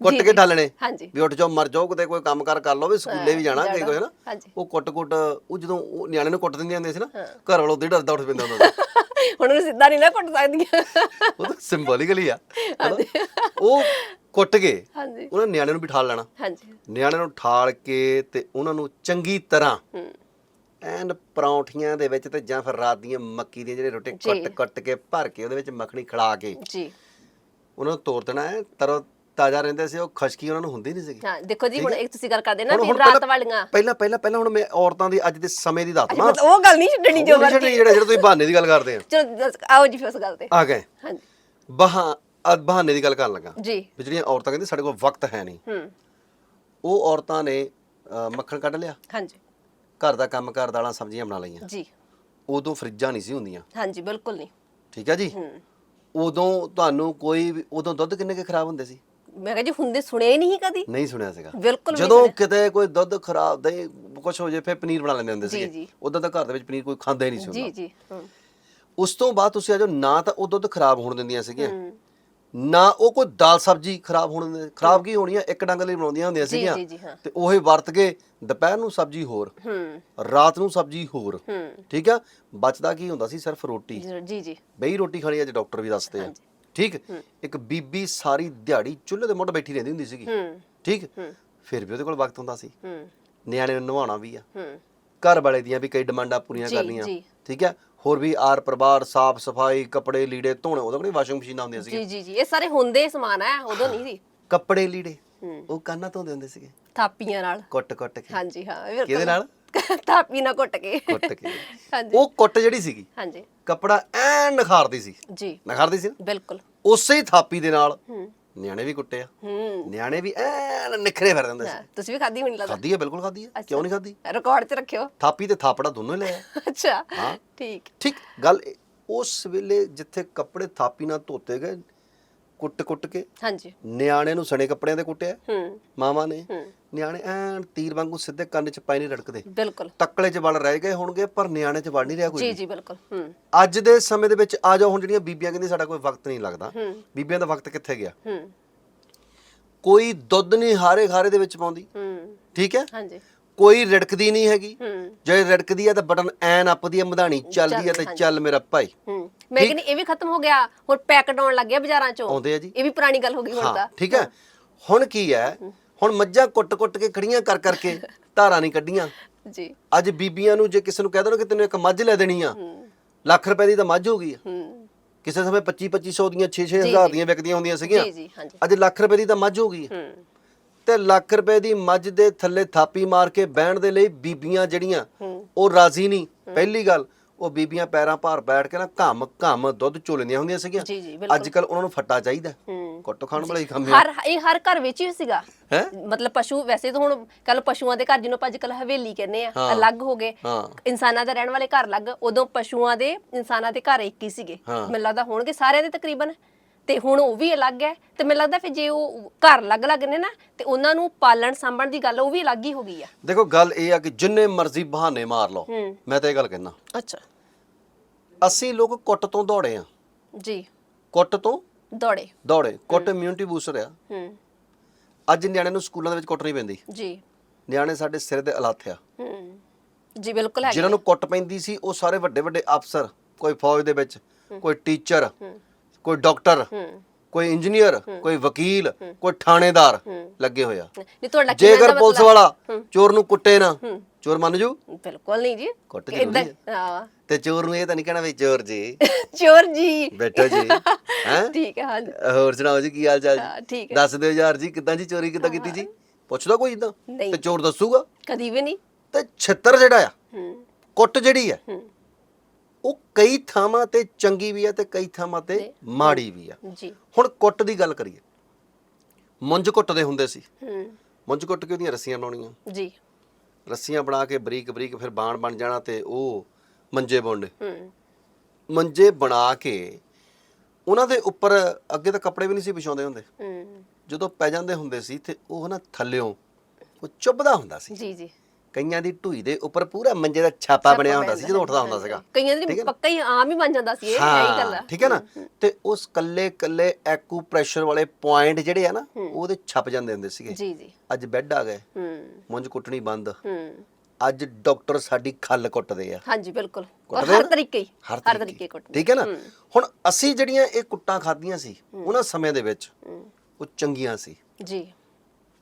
ਕੁੱਟ ਕੇ ਠਾਲਣੇ। ਹਾਂਜੀ। ਵੀ ਉੱਠ ਜਾਓ ਮਰ ਜਾਓ ਕਿਤੇ ਕੋਈ ਕੰਮ ਕਰ ਕਰ ਲਓ ਵੀ ਸਕੂਲੇ ਵੀ ਜਾਣਾ ਕਿ ਕੋਈ ਨਾ? ਹਾਂਜੀ। ਉਹ ਕੁੱਟ ਕੁੱਟ ਉਹ ਜਦੋਂ ਉਹ ਨਿਆਣੇ ਨੂੰ ਕੁੱਟ ਦਿੰਦੀਆਂ ਹੁੰਦੀਆਂ ਸੀ ਨਾ ਘਰ ਵਾਲੋਂ ਦੇ ਡਰਦਾ ਉੱਠ ਪੈਂਦਾ ਹੁੰਦਾ [laughs] ਹੁਣ ਉਹ ਸਿੱਧਾ ਨਹੀਂ ਨਾ ਕੁੱਟ ਸਕਦੀਆਂ। ਉਹ ਤਾਂ ਸਿੰਬੋਲਿਕਲੀ ਆ? ਉਹ ਕੁੱਟ ਕੇ ਹਾਂਜੀ। ਉਹਨਾਂ ਨਿਆਣੇ ਨੂੰ ਬਿਠਾ ਲੈਣਾ। ਹਾਂਜੀ। ਨਿਆਣੇ ਨੂੰ ਠਾਲ ਕੇ ਤੇ ਉਹਨਾਂ ਨੂੰ ਚੰਗੀ ਤਰ੍ਹਾਂ ਹੂੰ। ਐਨ ਪਰੌਂਠੀਆਂ ਦੇ ਵਿੱਚ ਤੇ ਜਾਂ ਫਿਰ ਰਾਤ ਦੀਆਂ ਮੱਕੀ ਦੀਆਂ ਜਿਹੜੇ ਰੋਟੀ ਜੀ। ਕੱਟ ਕੱਟ ਕੇ ਭਰ ਕੇ ਉਹਦੇ ਵਿੱਚ ਮੱਖਣੀ ਖਿਲਾ ਕੇ ਜੀ। ਉਹਨਾਂ ਨੂੰ ਤੋੜ ਦੇਣਾ ਹੈ। ਤਰੋ ਤਾਜ਼ਾ ਰਹਿੰਦੇ ਸੀ ਉਹ ਖਸ਼ਕੀ ਉਹਨਾਂ ਨੂੰ ਹੁੰਦੀ ਨਹੀਂ ਸੀਗੀ। ਹਾਂ ਦੇਖੋ ਜੀ ਹੁਣ ਇੱਕ ਤੁਸੀਂ ਗੱਲ ਕਰਦੇ ਨਾ ਵੀ ਰਾਤ ਵਾਲੀਆਂ ਪਹਿਲਾਂ ਪਹਿਲਾਂ ਪਹਿਲਾਂ ਹੁਣ ਮੈਂ ਔਰਤਾਂ ਦੀ ਅੱਜ ਦੇ ਸਮੇਂ ਦੀ ਦੱਸਦਾ ਮਤਲਬ ਉਹ ਗੱਲ ਨਹੀਂ ਛੱਡਣੀ ਜੋ ਜਿਹੜਾ ਵਰਤੀ ਜਿਹੜਾ ਤੁਸੀਂ ਬਹਾਨੇ ਦੀ ਗੱਲ ਕਰਦੇ ਆ। ਚਲੋ ਆਓ ਜੀ ਫਿਰ ਉਸ ਗੱਲ ਤੇ। ਆ ਗਏ। ਹਾਂਜੀ। ਬਹਾ ਬਹਾਨੇ ਦੀ ਗੱਲ ਕਰਨ ਲੱਗਾ। ਜੀ। ਵੀ ਜਿਹੜੀਆਂ ਔਰਤਾਂ ਕਹਿੰਦੀ ਸਾਡੇ ਕੋਲ ਵਕਤ ਹੈ ਨਹੀਂ। ਹੂੰ। ਉਹ ਔਰਤਾਂ ਨੇ ਮੱਖਣ ਕੱਢ ਲਿਆ। ਹਾਂਜੀ। ਘਰ ਦਾ ਕੰਮ ਘਰ ਦਾਲਾਂ ਸਬਜ਼ੀਆਂ ਬਣਾ ਲਈਆਂ। ਜੀ। ਉਦੋਂ ਫਰਿੱਜਾਂ ਨਹੀਂ ਸੀ ਹੁੰਦੀਆਂ। ਹਾਂਜੀ ਬਿਲਕੁਲ ਨਹੀਂ। ਠੀਕ ਹੈ ਜੀ? ਹੂੰ। ਉਦੋਂ ਤੁਹਾਨੂੰ ਕੋਈ ਵੀ- ਉਦੋਂ ਦੁੱਧ ਕਿੰਨੇ ਕੇ ਖਰਾਬ ਹੁੰਦੇ ਸੀ? ਮੈਂ ਕਿਹਾ ਜੀ ਹੁੰਦੇ ਸੁਣਿਆ ਹੀ ਨਹੀਂ ਕਦੀ। ਨਹੀਂ ਸੁਣਿਆ ਸੀਗਾ। ਬਿਲਕੁਲ ਵੀ ਜਦੋਂ ਕਿਤੇ ਕੋਈ ਦੁੱਧ ਖਰਾਬ ਦਹੀਂ ਕੁਝ ਹੋ ਜੇ ਫਿਰ ਪਨੀਰ ਬਣਾ ਲੈਂਦੇ ਹੁੰਦੇ ਜੀ, ਸੀਗੇ। ਜੀ। ਉਦੋਂ ਤਾਂ ਘਰ ਦੇ ਵਿੱਚ ਪਨੀਰ ਕੋਈ ਖਾਂਦਾ ਹੀ ਨਹੀਂ ਸੀ ਜੀ ਜੀ ਹੂੰ। ਉਸ ਤੋਂ ਬਾਅਦ ਤੁਸੀਂ ਆ ਜਾਓ ਨਾ ਤਾਂ ਉਹ ਦੁੱਧ ਖਰਾਬ ਹੋਣ ਦਿੰਦੀਆਂ ਸੀਗੀਆਂ। ਹੂੰ। ਨਾ ਉਹ ਕੋਈ ਦਾਲ ਸਬਜ਼ੀ ਖਰਾਬ ਹੋਣ ਦਿੰਦੇ ਖਰਾਬ ਕੀ ਹੋਣੀਆਂ ਇੱਕ ਡੰਗ ਲਈ ਬਣਾਉਂਦੀਆਂ ਹੁੰਦੀਆਂ ਜੀ ਸੀਗੀਆਂ ਜੀ ਜੀ ਹਾਂ। ਤੇ ਉਹੀ ਵਰਤ ਕੇ ਦੁਪਹਿਰ ਨੂੰ ਸਬਜ਼ੀ ਹੋਰ ਹੂੰ। ਰਾਤ ਨੂੰ ਸਬਜ਼ੀ ਹੋਰ। ਹੂੰ। ਠੀਕ ਆ? ਬਚਦਾ ਕੀ ਹੁੰਦਾ ਸੀ? ਸਿਰਫ ਰੋਟੀ। ਜੀ ਜੀ ਜੀ। ਬਈ ਰੋਟੀ ਖਾਣੀ ਅੱਜ ਡਾਕਟਰ ਵੀ ਦੱਸਦੇ ਆ। ਹਾਂਜੀ। ਠੀਕ? ਇੱਕ ਬੀਬੀ ਸਾਰੀ ਦਿਹਾੜੀ ਚੁੱਲ੍ਹੇ ਦੇ ਮੁੱਢ ਬੈਠੀ ਰਹਿੰਦੀ ਹੁੰਦੀ ਸੀਗੀ। ਹੂੰ। ਠੀਕ? ਫਿਰ ਵੀ ਉਹਦੇ ਕੋਲ ਵਕਤ ਹੁੰਦਾ ਸੀ। ਹੂੰ। ਨਿਆਣੇ ਨੂੰ ਨਵਾਉਣਾ ਵੀ ਆ। ਹੂੰ। ਘਰ ਵਾਲੇ ਦੀਆਂ ਵੀ ਕਈ ਡਿਮਾਂਡਾਂ ਪੂਰੀਆਂ ਜੀ, ਕਰਨੀਆਂ। ਜੀ। ਠੀਕ ਹੈ ਹੋਰ ਵੀ ਆਰ ਪਰਿਵਾਰ ਸਾਫ਼ ਸਫ਼ਾਈ ਕੱਪੜੇ ਲੀੜੇ ਧੋਣੇ ਉਦੋਂ ਕਿਹੜੀ ਵਾਸ਼ਿੰਗ ਮਸ਼ੀਨਾਂ ਹੁੰਦੀਆਂ ਸੀ ਜੀ ਜੀ ਜੀ ਇਹ ਸਾਰੇ ਹੁੰਦੇ ਸਮਾਨ ਹੈ ਉਦੋਂ ਨਹੀਂ ਸੀ ਕੱਪੜੇ ਲੀੜੇ ਹੂੰ। ਉਹ ਕੰਨਾਂ ਧੋਂਦੇ ਹੁੰਦੇ ਸੀਗੇ? ਥਾਪੀਆਂ ਨਾਲ। ਕੁੱਟ ਕੁੱਟ ਕੇ। ਹਾਂਜੀ ਹਾਂ ਇਹ ਕਿਹਦੇ ਨਾਲ? [laughs] ਥਾਪੀ ਨਾਲ ਕੁੱਟ ਕੇ। ਕੁੱਟ ਕੇ। ਹਾਂਜੀ। ਉਹ ਕੁੱਟ ਜਿਹੜੀ ਸੀਗੀ ਹਾਂਜੀ। ਕੱਪੜਾ ਐਨ ਨਿਖਾਰਦੀ ਸੀ। ਜੀ। ਨਿਖਾਰਦੀ ਸੀ ਨਾ? ਬਿਲਕੁਲ। ਉਸੇ ਹੀ ਥਾਪੀ ਦੇ ਨਾਲ ਹੂੰ। ਨਿਆਣੇ ਵੀ ਕੁੱਟੇ ਆ। ਹੂੰ। ਨਿਆਣੇ ਵੀ ਐਨ ਨਿਖਰੇ ਫਿਰਦੇ ਹੁੰਦੇ ਸੀ। ਤੁਸੀਂ ਵੀ ਖਾਦੀ ਹੋਣੀ ਲੱਗਦਾ? ਖਾਦੀ ਹੈ ਬਿਲਕੁਲ ਖਾਦੀ ਹੈ ਕਿਉਂ ਨਹੀਂ ਖਾਦੀ ਰਿਕਾਰਡ 'ਚ ਰੱਖਿਓ। ਥਾਪੀ ਤੇ ਥਾਪੜਾ ਦੋਨੋਂ ਹੀ ਲਿਆ [laughs] ਅੱਛਾ। ਹਾਂ। ਠੀਕ। ਠੀਕ ਗੱਲ ਇਹ- ਉਸ ਵੇਲੇ ਜਿੱਥੇ ਕੱਪੜੇ ਥਾਪੀ ਨਾਲ ਧੋਤੇ ਗਏ ਕੁੱਟ ਕੁੱਟ ਕੇ ਹਾਂਜੀ। ਨਿਆਣੇ ਨੂੰ ਸਣੇ ਕੱਪੜਿਆਂ ਤੇ ਕੁੱਟਿਆ। ਹੂੰ। ਮਾਵਾਂ ਨੇ। ਨਿਆਣੇ ਐਨ ਤੀਰ ਵਾਂਗੂ ਸਿੱਧੇ ਕੰਨ 'ਚ ਪਾਈ ਨਹੀਂ ਰੜਕਦੇ। ਬਿਲਕੁਲ। ਤੱਕਲੇ 'ਚ ਵੜ ਰਹਿ ਗਏ ਹੋਣਗੇ ਪਰ ਨਿਆਣੇ 'ਚ ਵੜ ਨਹੀਂ ਰਿਹਾ ਕੋਈ ਜੀ। ਜੀ ਬਿਲਕੁਲ। ਹੂੰ। ਅੱਜ ਦੇ ਸਮੇਂ ਦੇ ਵਿੱਚ ਆ ਜਾਓ ਹੁਣ ਜਿਹੜੀਆਂ ਬੀਬੀਆਂ ਕਹਿੰਦੀ ਸਾਡਾ ਕੋਈ ਵਕਤ ਨਹੀਂ ਲੱਗਦਾ। ਹੂੰ। ਬੀਬੀਆਂ ਦਾ ਵਕਤ ਕਿੱਥੇ ਗਿਆ? ਹੂੰ। ਕੋਈ ਦੁੱਧ ਨਹੀਂ ਹਾਰੇ ਖਾਰੇ ਦੇ ਵਿੱਚ ਪਾਉਂਦੀ। ਹੂੰ। ਠੀਕ ਹੈ? ਹਾਂਜੀ। ਕੋਈ ਰਿੜਕਦੀ ਨਹੀਂ ਹੈਗੀ। ਹੂੰ। ਜੇ ਰਿੜਕਦੀ ਹੈ ਤਾਂ ਬਟਨ ਐਨ ਅੱਪਦੀ ਹੈ ਮਧਾਣੀ ਚੱਲਦੀ ਹੈ ਤੇ ਚੱਲ ਮੇਰਾ ਭਾਈ। ਹੂੰ। ਮੈਂ ਕਹਿੰਦੀ ਇਹ ਵੀ ਖਤਮ ਹੋ ਗਿਆ। ਹੁਣ ਪੈਕਟ ਆਉਣ ਲੱਗ ਗਿਆ ਬਾਜ਼ਾਰਾਂ 'ਚੋਂ। ਆਉਂਦੇ ਆ ਜੀ। ਇਹ ਵੀ ਪੁਰਾਣੀ ਗੱਲ ਹੋ ਗਈ ਹੁਣ ਤਾਂ। ਠੀਕ ਹੈ। ਹੁਣ ਕੀ ਹੈ? ਹੁਣ ਮੱਝਾਂ ਕੁੱਟ-ਕੁੱਟ ਕੇ ਖੜੀਆਂ ਕਰ ਕਰਕੇ ਧਾਰਾਂ ਨਹੀਂ ਕੱਢੀਆਂ। ਜੀ। ਅੱਜ ਬੀਬੀਆਂ ਨੂੰ ਜੇ ਕਿਸੇ ਨੂੰ ਕਹਿ ਦੋ ਕਿ ਤੈਨੂੰ ਇੱਕ ਮੱਝ ਲੈ ਦੇਣੀ ਆ ਲੱਖ ਰੁਪਏ ਦੀ ਤਾਂ ਮੱਝ ਹੋ ਗਈ ਆ। ਕਿਸੇ ਸਮੇਂ 25 2500 ਦੀਆਂ 6 6000 ਦੀਆਂ ਵਿਕਦੀਆਂ ਹੁੰਦੀਆਂ ਸੀਗੀਆਂ। ਜੀ ਜੀ ਹਾਂਜੀ। ਅੱਜ ਲੱਖ ਰੁਪਏ ਦੀ ਤਾਂ ਮੱਝ ਹੋ ਗਈ ਆ। ਹੂੰ। ਤੇ ਲੱਖ ਰੁਪਏ ਦੀ ਮੱਝ ਦੇ ਥੱਲੇ ਥਾਪੀ ਮਾਰ ਕੇ ਬਹਿਣ ਦੇ ਲਈ ਬੀਬੀਆਂ ਜਿਹੜੀਆਂ ਉਹ ਰਾਜ਼ੀ ਨਹੀਂ। ਪਹਿਲੀ ਗੱਲ ਉਹ ਬੀਬੀਆਂ ਪੈਰਾਂ ਭਾਰ ਬੈਠ ਕੇ ਨਾ ਘਮ ਘਮ ਦੁੱਧ ਚੋਲਦੀਆਂ ਹੁੰਦੀਆਂ ਸੀਗੀਆਂ। ਅੱਜ ਕੱਲ ਉਹਨਾਂ ਨੂੰ ਫੱਟਾ ਚਾਹੀਦਾ। ਕੁੱਟ ਖਾਣ ਵਾਲਾ ਹੀ ਕੰਮ ਹੈ। ਹਰ ਇਹ ਹਰ ਘਰ ਵਿੱਚ ਹੀ ਸੀਗਾ। ਹੈ? ਮਤਲਬ ਪਸ਼ੂ ਵੈਸੇ ਤਾਂ ਹੁਣ ਕੱਲ ਪਸ਼ੂਆਂ ਦੇ ਘਰ ਜਿਹਨੂੰ ਆਪਾਂ ਅੱਜ ਕੱਲ ਹਵੇਲੀ ਕਹਿੰਦੇ ਆ। ਅਲੱਗ ਹੋ ਗਏ। ਇਨਸਾਨਾਂ ਦੇ ਰਹਿਣ ਵਾਲੇ ਘਰ ਅਲੱਗ ਉਦੋਂ ਪਸ਼ੂਆਂ ਦੇ ਇਨਸਾਨਾਂ ਦੇ ਘਰ ਇੱਕ ਹੀ ਸੀਗੇ। ਮੈਨੂੰ ਲੱਗਦਾ ਹੋਣਗੇ ਸਾਰਿਆਂ ਦੇ ਤਕਰੀਬਨ ਤੇ ਹੁਣ ਉਹ ਵੀ ਅਲੱਗ ਹੈ ਤੇ ਮੈਨੂੰ ਲੱਗਦਾ ਫਿਰ ਜੇ ਉਹ ਘਰ ਅਲੱਗ-ਅਲੱਗ ਨੇ ਨਾ ਤੇ ਉਹਨਾਂ ਨੂੰ ਪਾਲਣ ਸਾਂਭਣ ਦੀ ਗੱਲ ਉਹ ਵੀ ਅਲੱਗ ਹੀ ਹੋ ਗਈ ਆ। ਦੇਖੋ ਗੱਲ ਇਹ ਆ ਕਿ ਜਿੰਨੇ ਮਰਜ਼ੀ ਬਹਾਨੇ ਮਾਰ ਲਓ ਹੂੰ। ਮੈਂ ਤਾਂ ਇਹ ਗੱਲ ਕਹਿਣਾ ਅੱਛਾ। ਅਸੀਂ ਲੋਕ ਕੁੱਟ ਤੋਂ ਦੌੜੇ ਆ। ਜੀ। ਕੁੱਟ ਤੋਂ ਦੌੜੇ। ਦੌੜੇ। ਕੁੱਟ ਇਮਿਊਨਿਟੀ ਬੂਸਟਰ ਆ। ਹੂੰ। ਅੱਜ ਨਿਆਣੇ ਨੂੰ ਸਕੂਲਾਂ ਦੇ ਵਿੱਚ ਕੁੱਟ ਨਹੀਂ ਪੈਂਦੀ। ਜੀ। ਨਿਆਣੇ ਸਾਡੇ ਸਿਰ ਦੇ ਅਲਾਥ ਆ। ਹੂੰ। ਜੀ ਬਿਲਕੁਲ ਹੈ ਜਿਨ੍ਹਾਂ ਨੂੰ ਕੁੱਟ ਪੈਂਦੀ ਸੀ ਉਹ ਸਾਰੇ ਵੱਡੇ ਵੱਡੇ ਅਫਸਰ ਕੋਈ ਫੌਜ ਦੇ ਵਿੱਚ ਕੋਈ ਟੀਚਰ ਹੂੰ। ਕੋਈ ਡਾਕਟਰ ਹੂੰ। ਕੋਈ ਇੰਜੀਨੀਅਰ ਕੋਈ ਵਕੀਲ ਕੋਈ ਥਾਣੇਦਾਰ ਲੱਗੇ ਹੋਇਆ ਨਹੀਂ ਤੁਹਾਡਾ ਕਿਵੇਂ ਜੇਕਰ ਪੁਲਿਸ ਵਾਲਾ ਚੋਰ ਨੂੰ ਕੁੱਟੇ ਨਾ ਚੋਰ ਮੰਨ ਜੂ? ਬਿਲਕੁਲ ਨਹੀਂ ਜੀ। ਕੁੱਟ ਜ਼ਰੂਰੀ ਹਾਂ। ਤੇ ਚੋਰ ਨੂੰ ਇਹ ਤਾਂ ਨਹੀਂ ਕਹਿਣਾ ਵੀ ਚੋਰ ਜੀ। [laughs] ਚੋਰ ਜੀ। ਬੈਠੋ ਜੀ। ਹੈ? ਠੀਕ ਹੈ ਹਾਂਜੀ। ਹੋਰ ਸੁਣਾਓ ਜੀ ਕੀ ਹਾਲ ਚਾਲ? ਹਾਂ, ਜੀ ਠੀਕ ਹੈ। ਦੱਸ ਦਿਓ ਯਾਰ ਜੀ ਕਿੱਦਾਂ ਜੀ ਚੋਰੀ ਕਿੱਦਾਂ ਕੀਤੀ ਜੀ? ਪੁੱਛਦਾ ਕੋਈ ਇਦਾਂ। ਤੇ ਚੋਰ ਦੱਸੂਗਾ? ਕਦੀ ਵੀ ਨਹੀਂ। ਤੇ ਛਿੱਤਰ ਜਿਹੜਾ ਆ ਹੂੰ। ਕੁੱਟ ਜਿਹੜੀ ਆ ਹੂੰ। ਉਹ ਕਈ ਥਾਵਾਂ ਤੇ ਚੰਗੀ ਵੀ ਆ ਤੇ ਕਈ ਥਾਵਾਂ ਤੇ ਮਾੜੀ ਵੀ ਆ। ਜੀ। ਹੁਣ ਕੁੱਟ ਦੀ ਗੱਲ ਕਰੀਏ। ਮੁੰਜ ਕੁੱਟਦੇ ਹੁੰਦੇ ਸੀ। ਹੂੰ। ਮੁੰਜ ਕੁੱਟ ਕੇ ਉਹਦੀਆਂ ਰੱਸੀਆਂ ਬਣਾਉਣੀਆਂ? ਜੀ। ਰੱਸੀਆਂ ਬਣਾ ਕੇ ਬਰੀਕ ਬਰੀਕ ਫਿਰ ਬਾਣ ਬਣ ਜਾਣਾ ਤੇ ਉਹ ਮੰਜੇ ਬੁਣਨੇ। ਹੂੰ। ਮੰਜੇ ਬਣਾ ਕੇ ਉਹਨਾਂ ਦੇ ਉੱਪਰ ਅੱਗੇ ਤਾਂ ਕੱਪੜੇ ਵੀ ਨਹੀਂ ਸੀ ਵਿਛਾਉਂਦੇ ਹੁੰਦੇ। ਹੂੰ। ਜਦੋਂ ਪੈ ਜਾਂਦੇ ਹੁੰਦੇ ਸੀ ਤੇ ਉਹ ਨਾ ਥੱਲਿਓਂ ਉਹ ਚੁੱਭਦਾ ਹੁੰਦਾ ਸੀ। ਜੀ ਜੀ। ਕਈਆਂ ਦੀ ਢੂਈ ਦੇ ਉੱਪਰ ਪੂਰਾ ਮੰਜੇ ਦਾ ਛਾਪਾ ਬਣਿਆ ਹੁੰਦਾ ਸੀ ਜਦੋਂ ਉੱਠਦਾ ਹੁੰਦਾ ਸੀਗਾ। ਕਈਆਂ ਦੀ ਪੱਕਾ ਹੀ ਆਮ ਹੀ ਬਣ ਜਾਂਦਾ ਸੀ ਇਹ ਇਹੀ ਗੱਲ। ਆ ਠੀਕ ਹੈ ਨਾ? ਤੇ ਉਸ ਕੱਲੇ ਕੱਲੇ ਐਕੂ ਪ੍ਰੈਸ਼ਰ ਵਾਲੇ ਪੁਆਇੰਟ ਜਿਹੜੇ ਆ ਨਾ ਉਹਦੇ ਛਪ ਜਾਂਦੇ ਹੁੰਦੇ ਸੀਗੇ। ਜੀ ਜੀ। ਅੱਜ ਬੈੱਡ ਆ ਗਏ। ਹੂੰ। ਮੁੰਜ ਕੁੱਟਣੀ ਬੰਦ। ਹੂੰ। ਅੱਜ ਡਾਕਟਰ ਸਾਡੀ ਖੱਲ ਕੁੱਟਦੇ ਆ। ਹਾਂਜੀ ਬਿਲਕੁਲ। ਕੁੱਟਦੇ ਹਰ? ਤਰੀਕੇ ਹੀ, ਹਰ ਤਰੀਕੇ ਕੁੱਟ ਠੀਕ ਹੈ ਨਾ? ਹੁਣ ਅਸੀਂ ਜਿਹੜੀਆਂ ਇਹ ਕੁੱਟਾਂ ਖਾਧੀਆਂ ਸੀ ਉਹਨਾਂ ਸਮੇਂ ਦੇ ਵਿੱਚ ਉਹ ਚੰਗੀਆਂ ਸੀ। ਜੀ।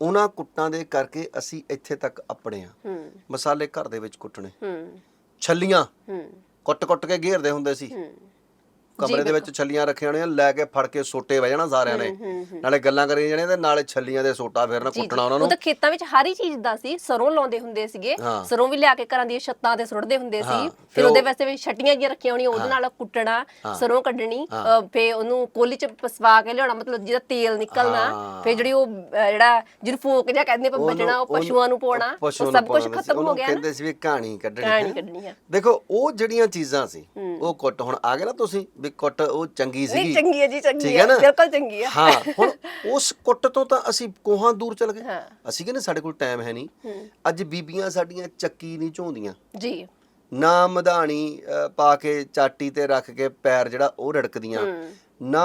ਉਹਨਾਂ ਕੁੱਟਾਂ ਦੇ ਕਰਕੇ ਅਸੀਂ ਇੱਥੇ ਤੱਕ ਆਪਣੇ ਆ ਮਸਾਲੇ ਘਰ ਦੇ ਵਿੱਚ ਕੁੱਟਣੇ। ਛੱਲੀਆਂ ਕੁੱਟ-ਕੁੱਟ ਕੇ ਘੇਰਦੇ ਹੁੰਦੇ ਸੀ। ਕਮਰੇ ਦੇ ਵਿੱਚ ਛੱਲੀਆਂ ਰੱਖੀਆਂ ਹੋਣੀਆਂ ਲੈ ਕੇ ਫੜ ਕੇ ਸੋਟੇ ਵਜਣਾ ਸਾਰਿਆਂ ਨੇ। ਨਾਲੇ ਗੱਲਾਂ ਕਰੀ ਜਾਣੀਆਂ ਤੇ ਨਾਲੇ ਛੱਲੀਆਂ ਦੇ ਸੋਟਾ ਫੇਰਨਾ ਕੁੱਟਣਾ ਉਹਨਾਂ ਉਹ ਨੂੰ। ਤਾਂ ਖੇਤਾਂ ਵਿੱਚ ਹਰ ਹੀ ਚੀਜ਼ ਦਾ ਸੀ ਸਰੋਂ ਲਾਉਂਦੇ ਹੁੰਦੇ ਸੀਗੇ। ਸਰੋਂ ਵੀ ਲਿਆ ਕੇ ਘਰਾਂ ਦੀਆਂ ਛੱਤਾਂ ਤੇ ਸੁੱਟਦੇ ਹੁੰਦੇ ਸੀ ਫਿਰ ਉਹਦੇ ਉਹ- ਵਾਸਤੇ ਵੀ ਛੱਟੀਆਂ ਜੀਆਂ ਰੱਖੀਆਂ ਹੋਣੀਆਂ ਉਹਦੇ ਨਾਲ ਕੁੱਟਣਾ ਸਰੋਂ ਕੱਢਣੀ ਫਿਰ ਉਹਨੂੰ ਕੋਲੀ ਚ ਪਸਵਾ ਕੇ ਲਿਆਉਣਾ ਮਤਲਬ ਜਿਹਦਾ ਤੇਲ ਨਿਕਲਣਾ। ਫਿਰ ਜਿਹੜੀ ਉਹ ਜਿਹੜਾ ਜਿਹਨੂੰ ਫੋਕ ਜਿਹਾ ਕਹਿੰਦੇ ਉਹਨੂੰ- ਬਚਣਾ ਉਹ ਪਸ਼ੂਆਂ ਨੂੰ ਪਾਉਣਾ ਉਹ ਸਭ ਕੁਝ ਖਤਮ ਹੋ ਗਿਆ ਕਹਿੰਦੇ ਸੀ ਵੀ ਕਹਾਣੀ ਕੱਢਣੀ ਕਹਾਣੀ ਹੈ। ਕੱਢਣੀ ਹੈ। ਦੇਖੋ ਉਹ ਜਿਹੜੀਆਂ ਚੀਜ਼ਾਂ ਸੀ ਉਹ ਕੁੱਟ ਹੁਣ ਆ ਗਏ ਨਾ ਤੁਸੀਂ ਵੀ ਕੁੱਟ ਉਹ ਚੰਗੀ ਸੀਗੀ। ਨਹੀਂ ਚੰਗੀ ਹੈ ਜੀ ਚੰਗੀ ਠੀਕ ਹੈ ਹੈ ਨਾ? ਬਿਲਕੁਲ ਚੰਗੀ ਹੈ। ਹਾਂ ਹੁਣ ਉਸ ਕੁੱਟ ਤੋਂ ਤਾਂ ਅਸੀਂ ਕੋਹਾਂ ਦੂਰ ਚਲ ਗਏ। ਹਾਂ। ਅਸੀਂ ਕਹਿੰਦੇ ਸਾਡੇ ਕੋਲ ਟਾਈਮ ਹੈ ਨਹੀਂ। ਅੱਜ ਬੀਬੀਆਂ ਸਾਡੀਆਂ ਚੱਕੀ ਨਹੀਂ ਝੋਂਦੀਆਂ। ਜੀ। ਨਾ ਮਧਾਣੀ ਅ, ਪਾ ਕੇ ਚਾਟੀ ਤੇ ਰੱਖ ਕੇ ਪੈਰ ਜਿਹੜਾ ਉਹ ਰੜਕਦੀਆਂ। ਨਾ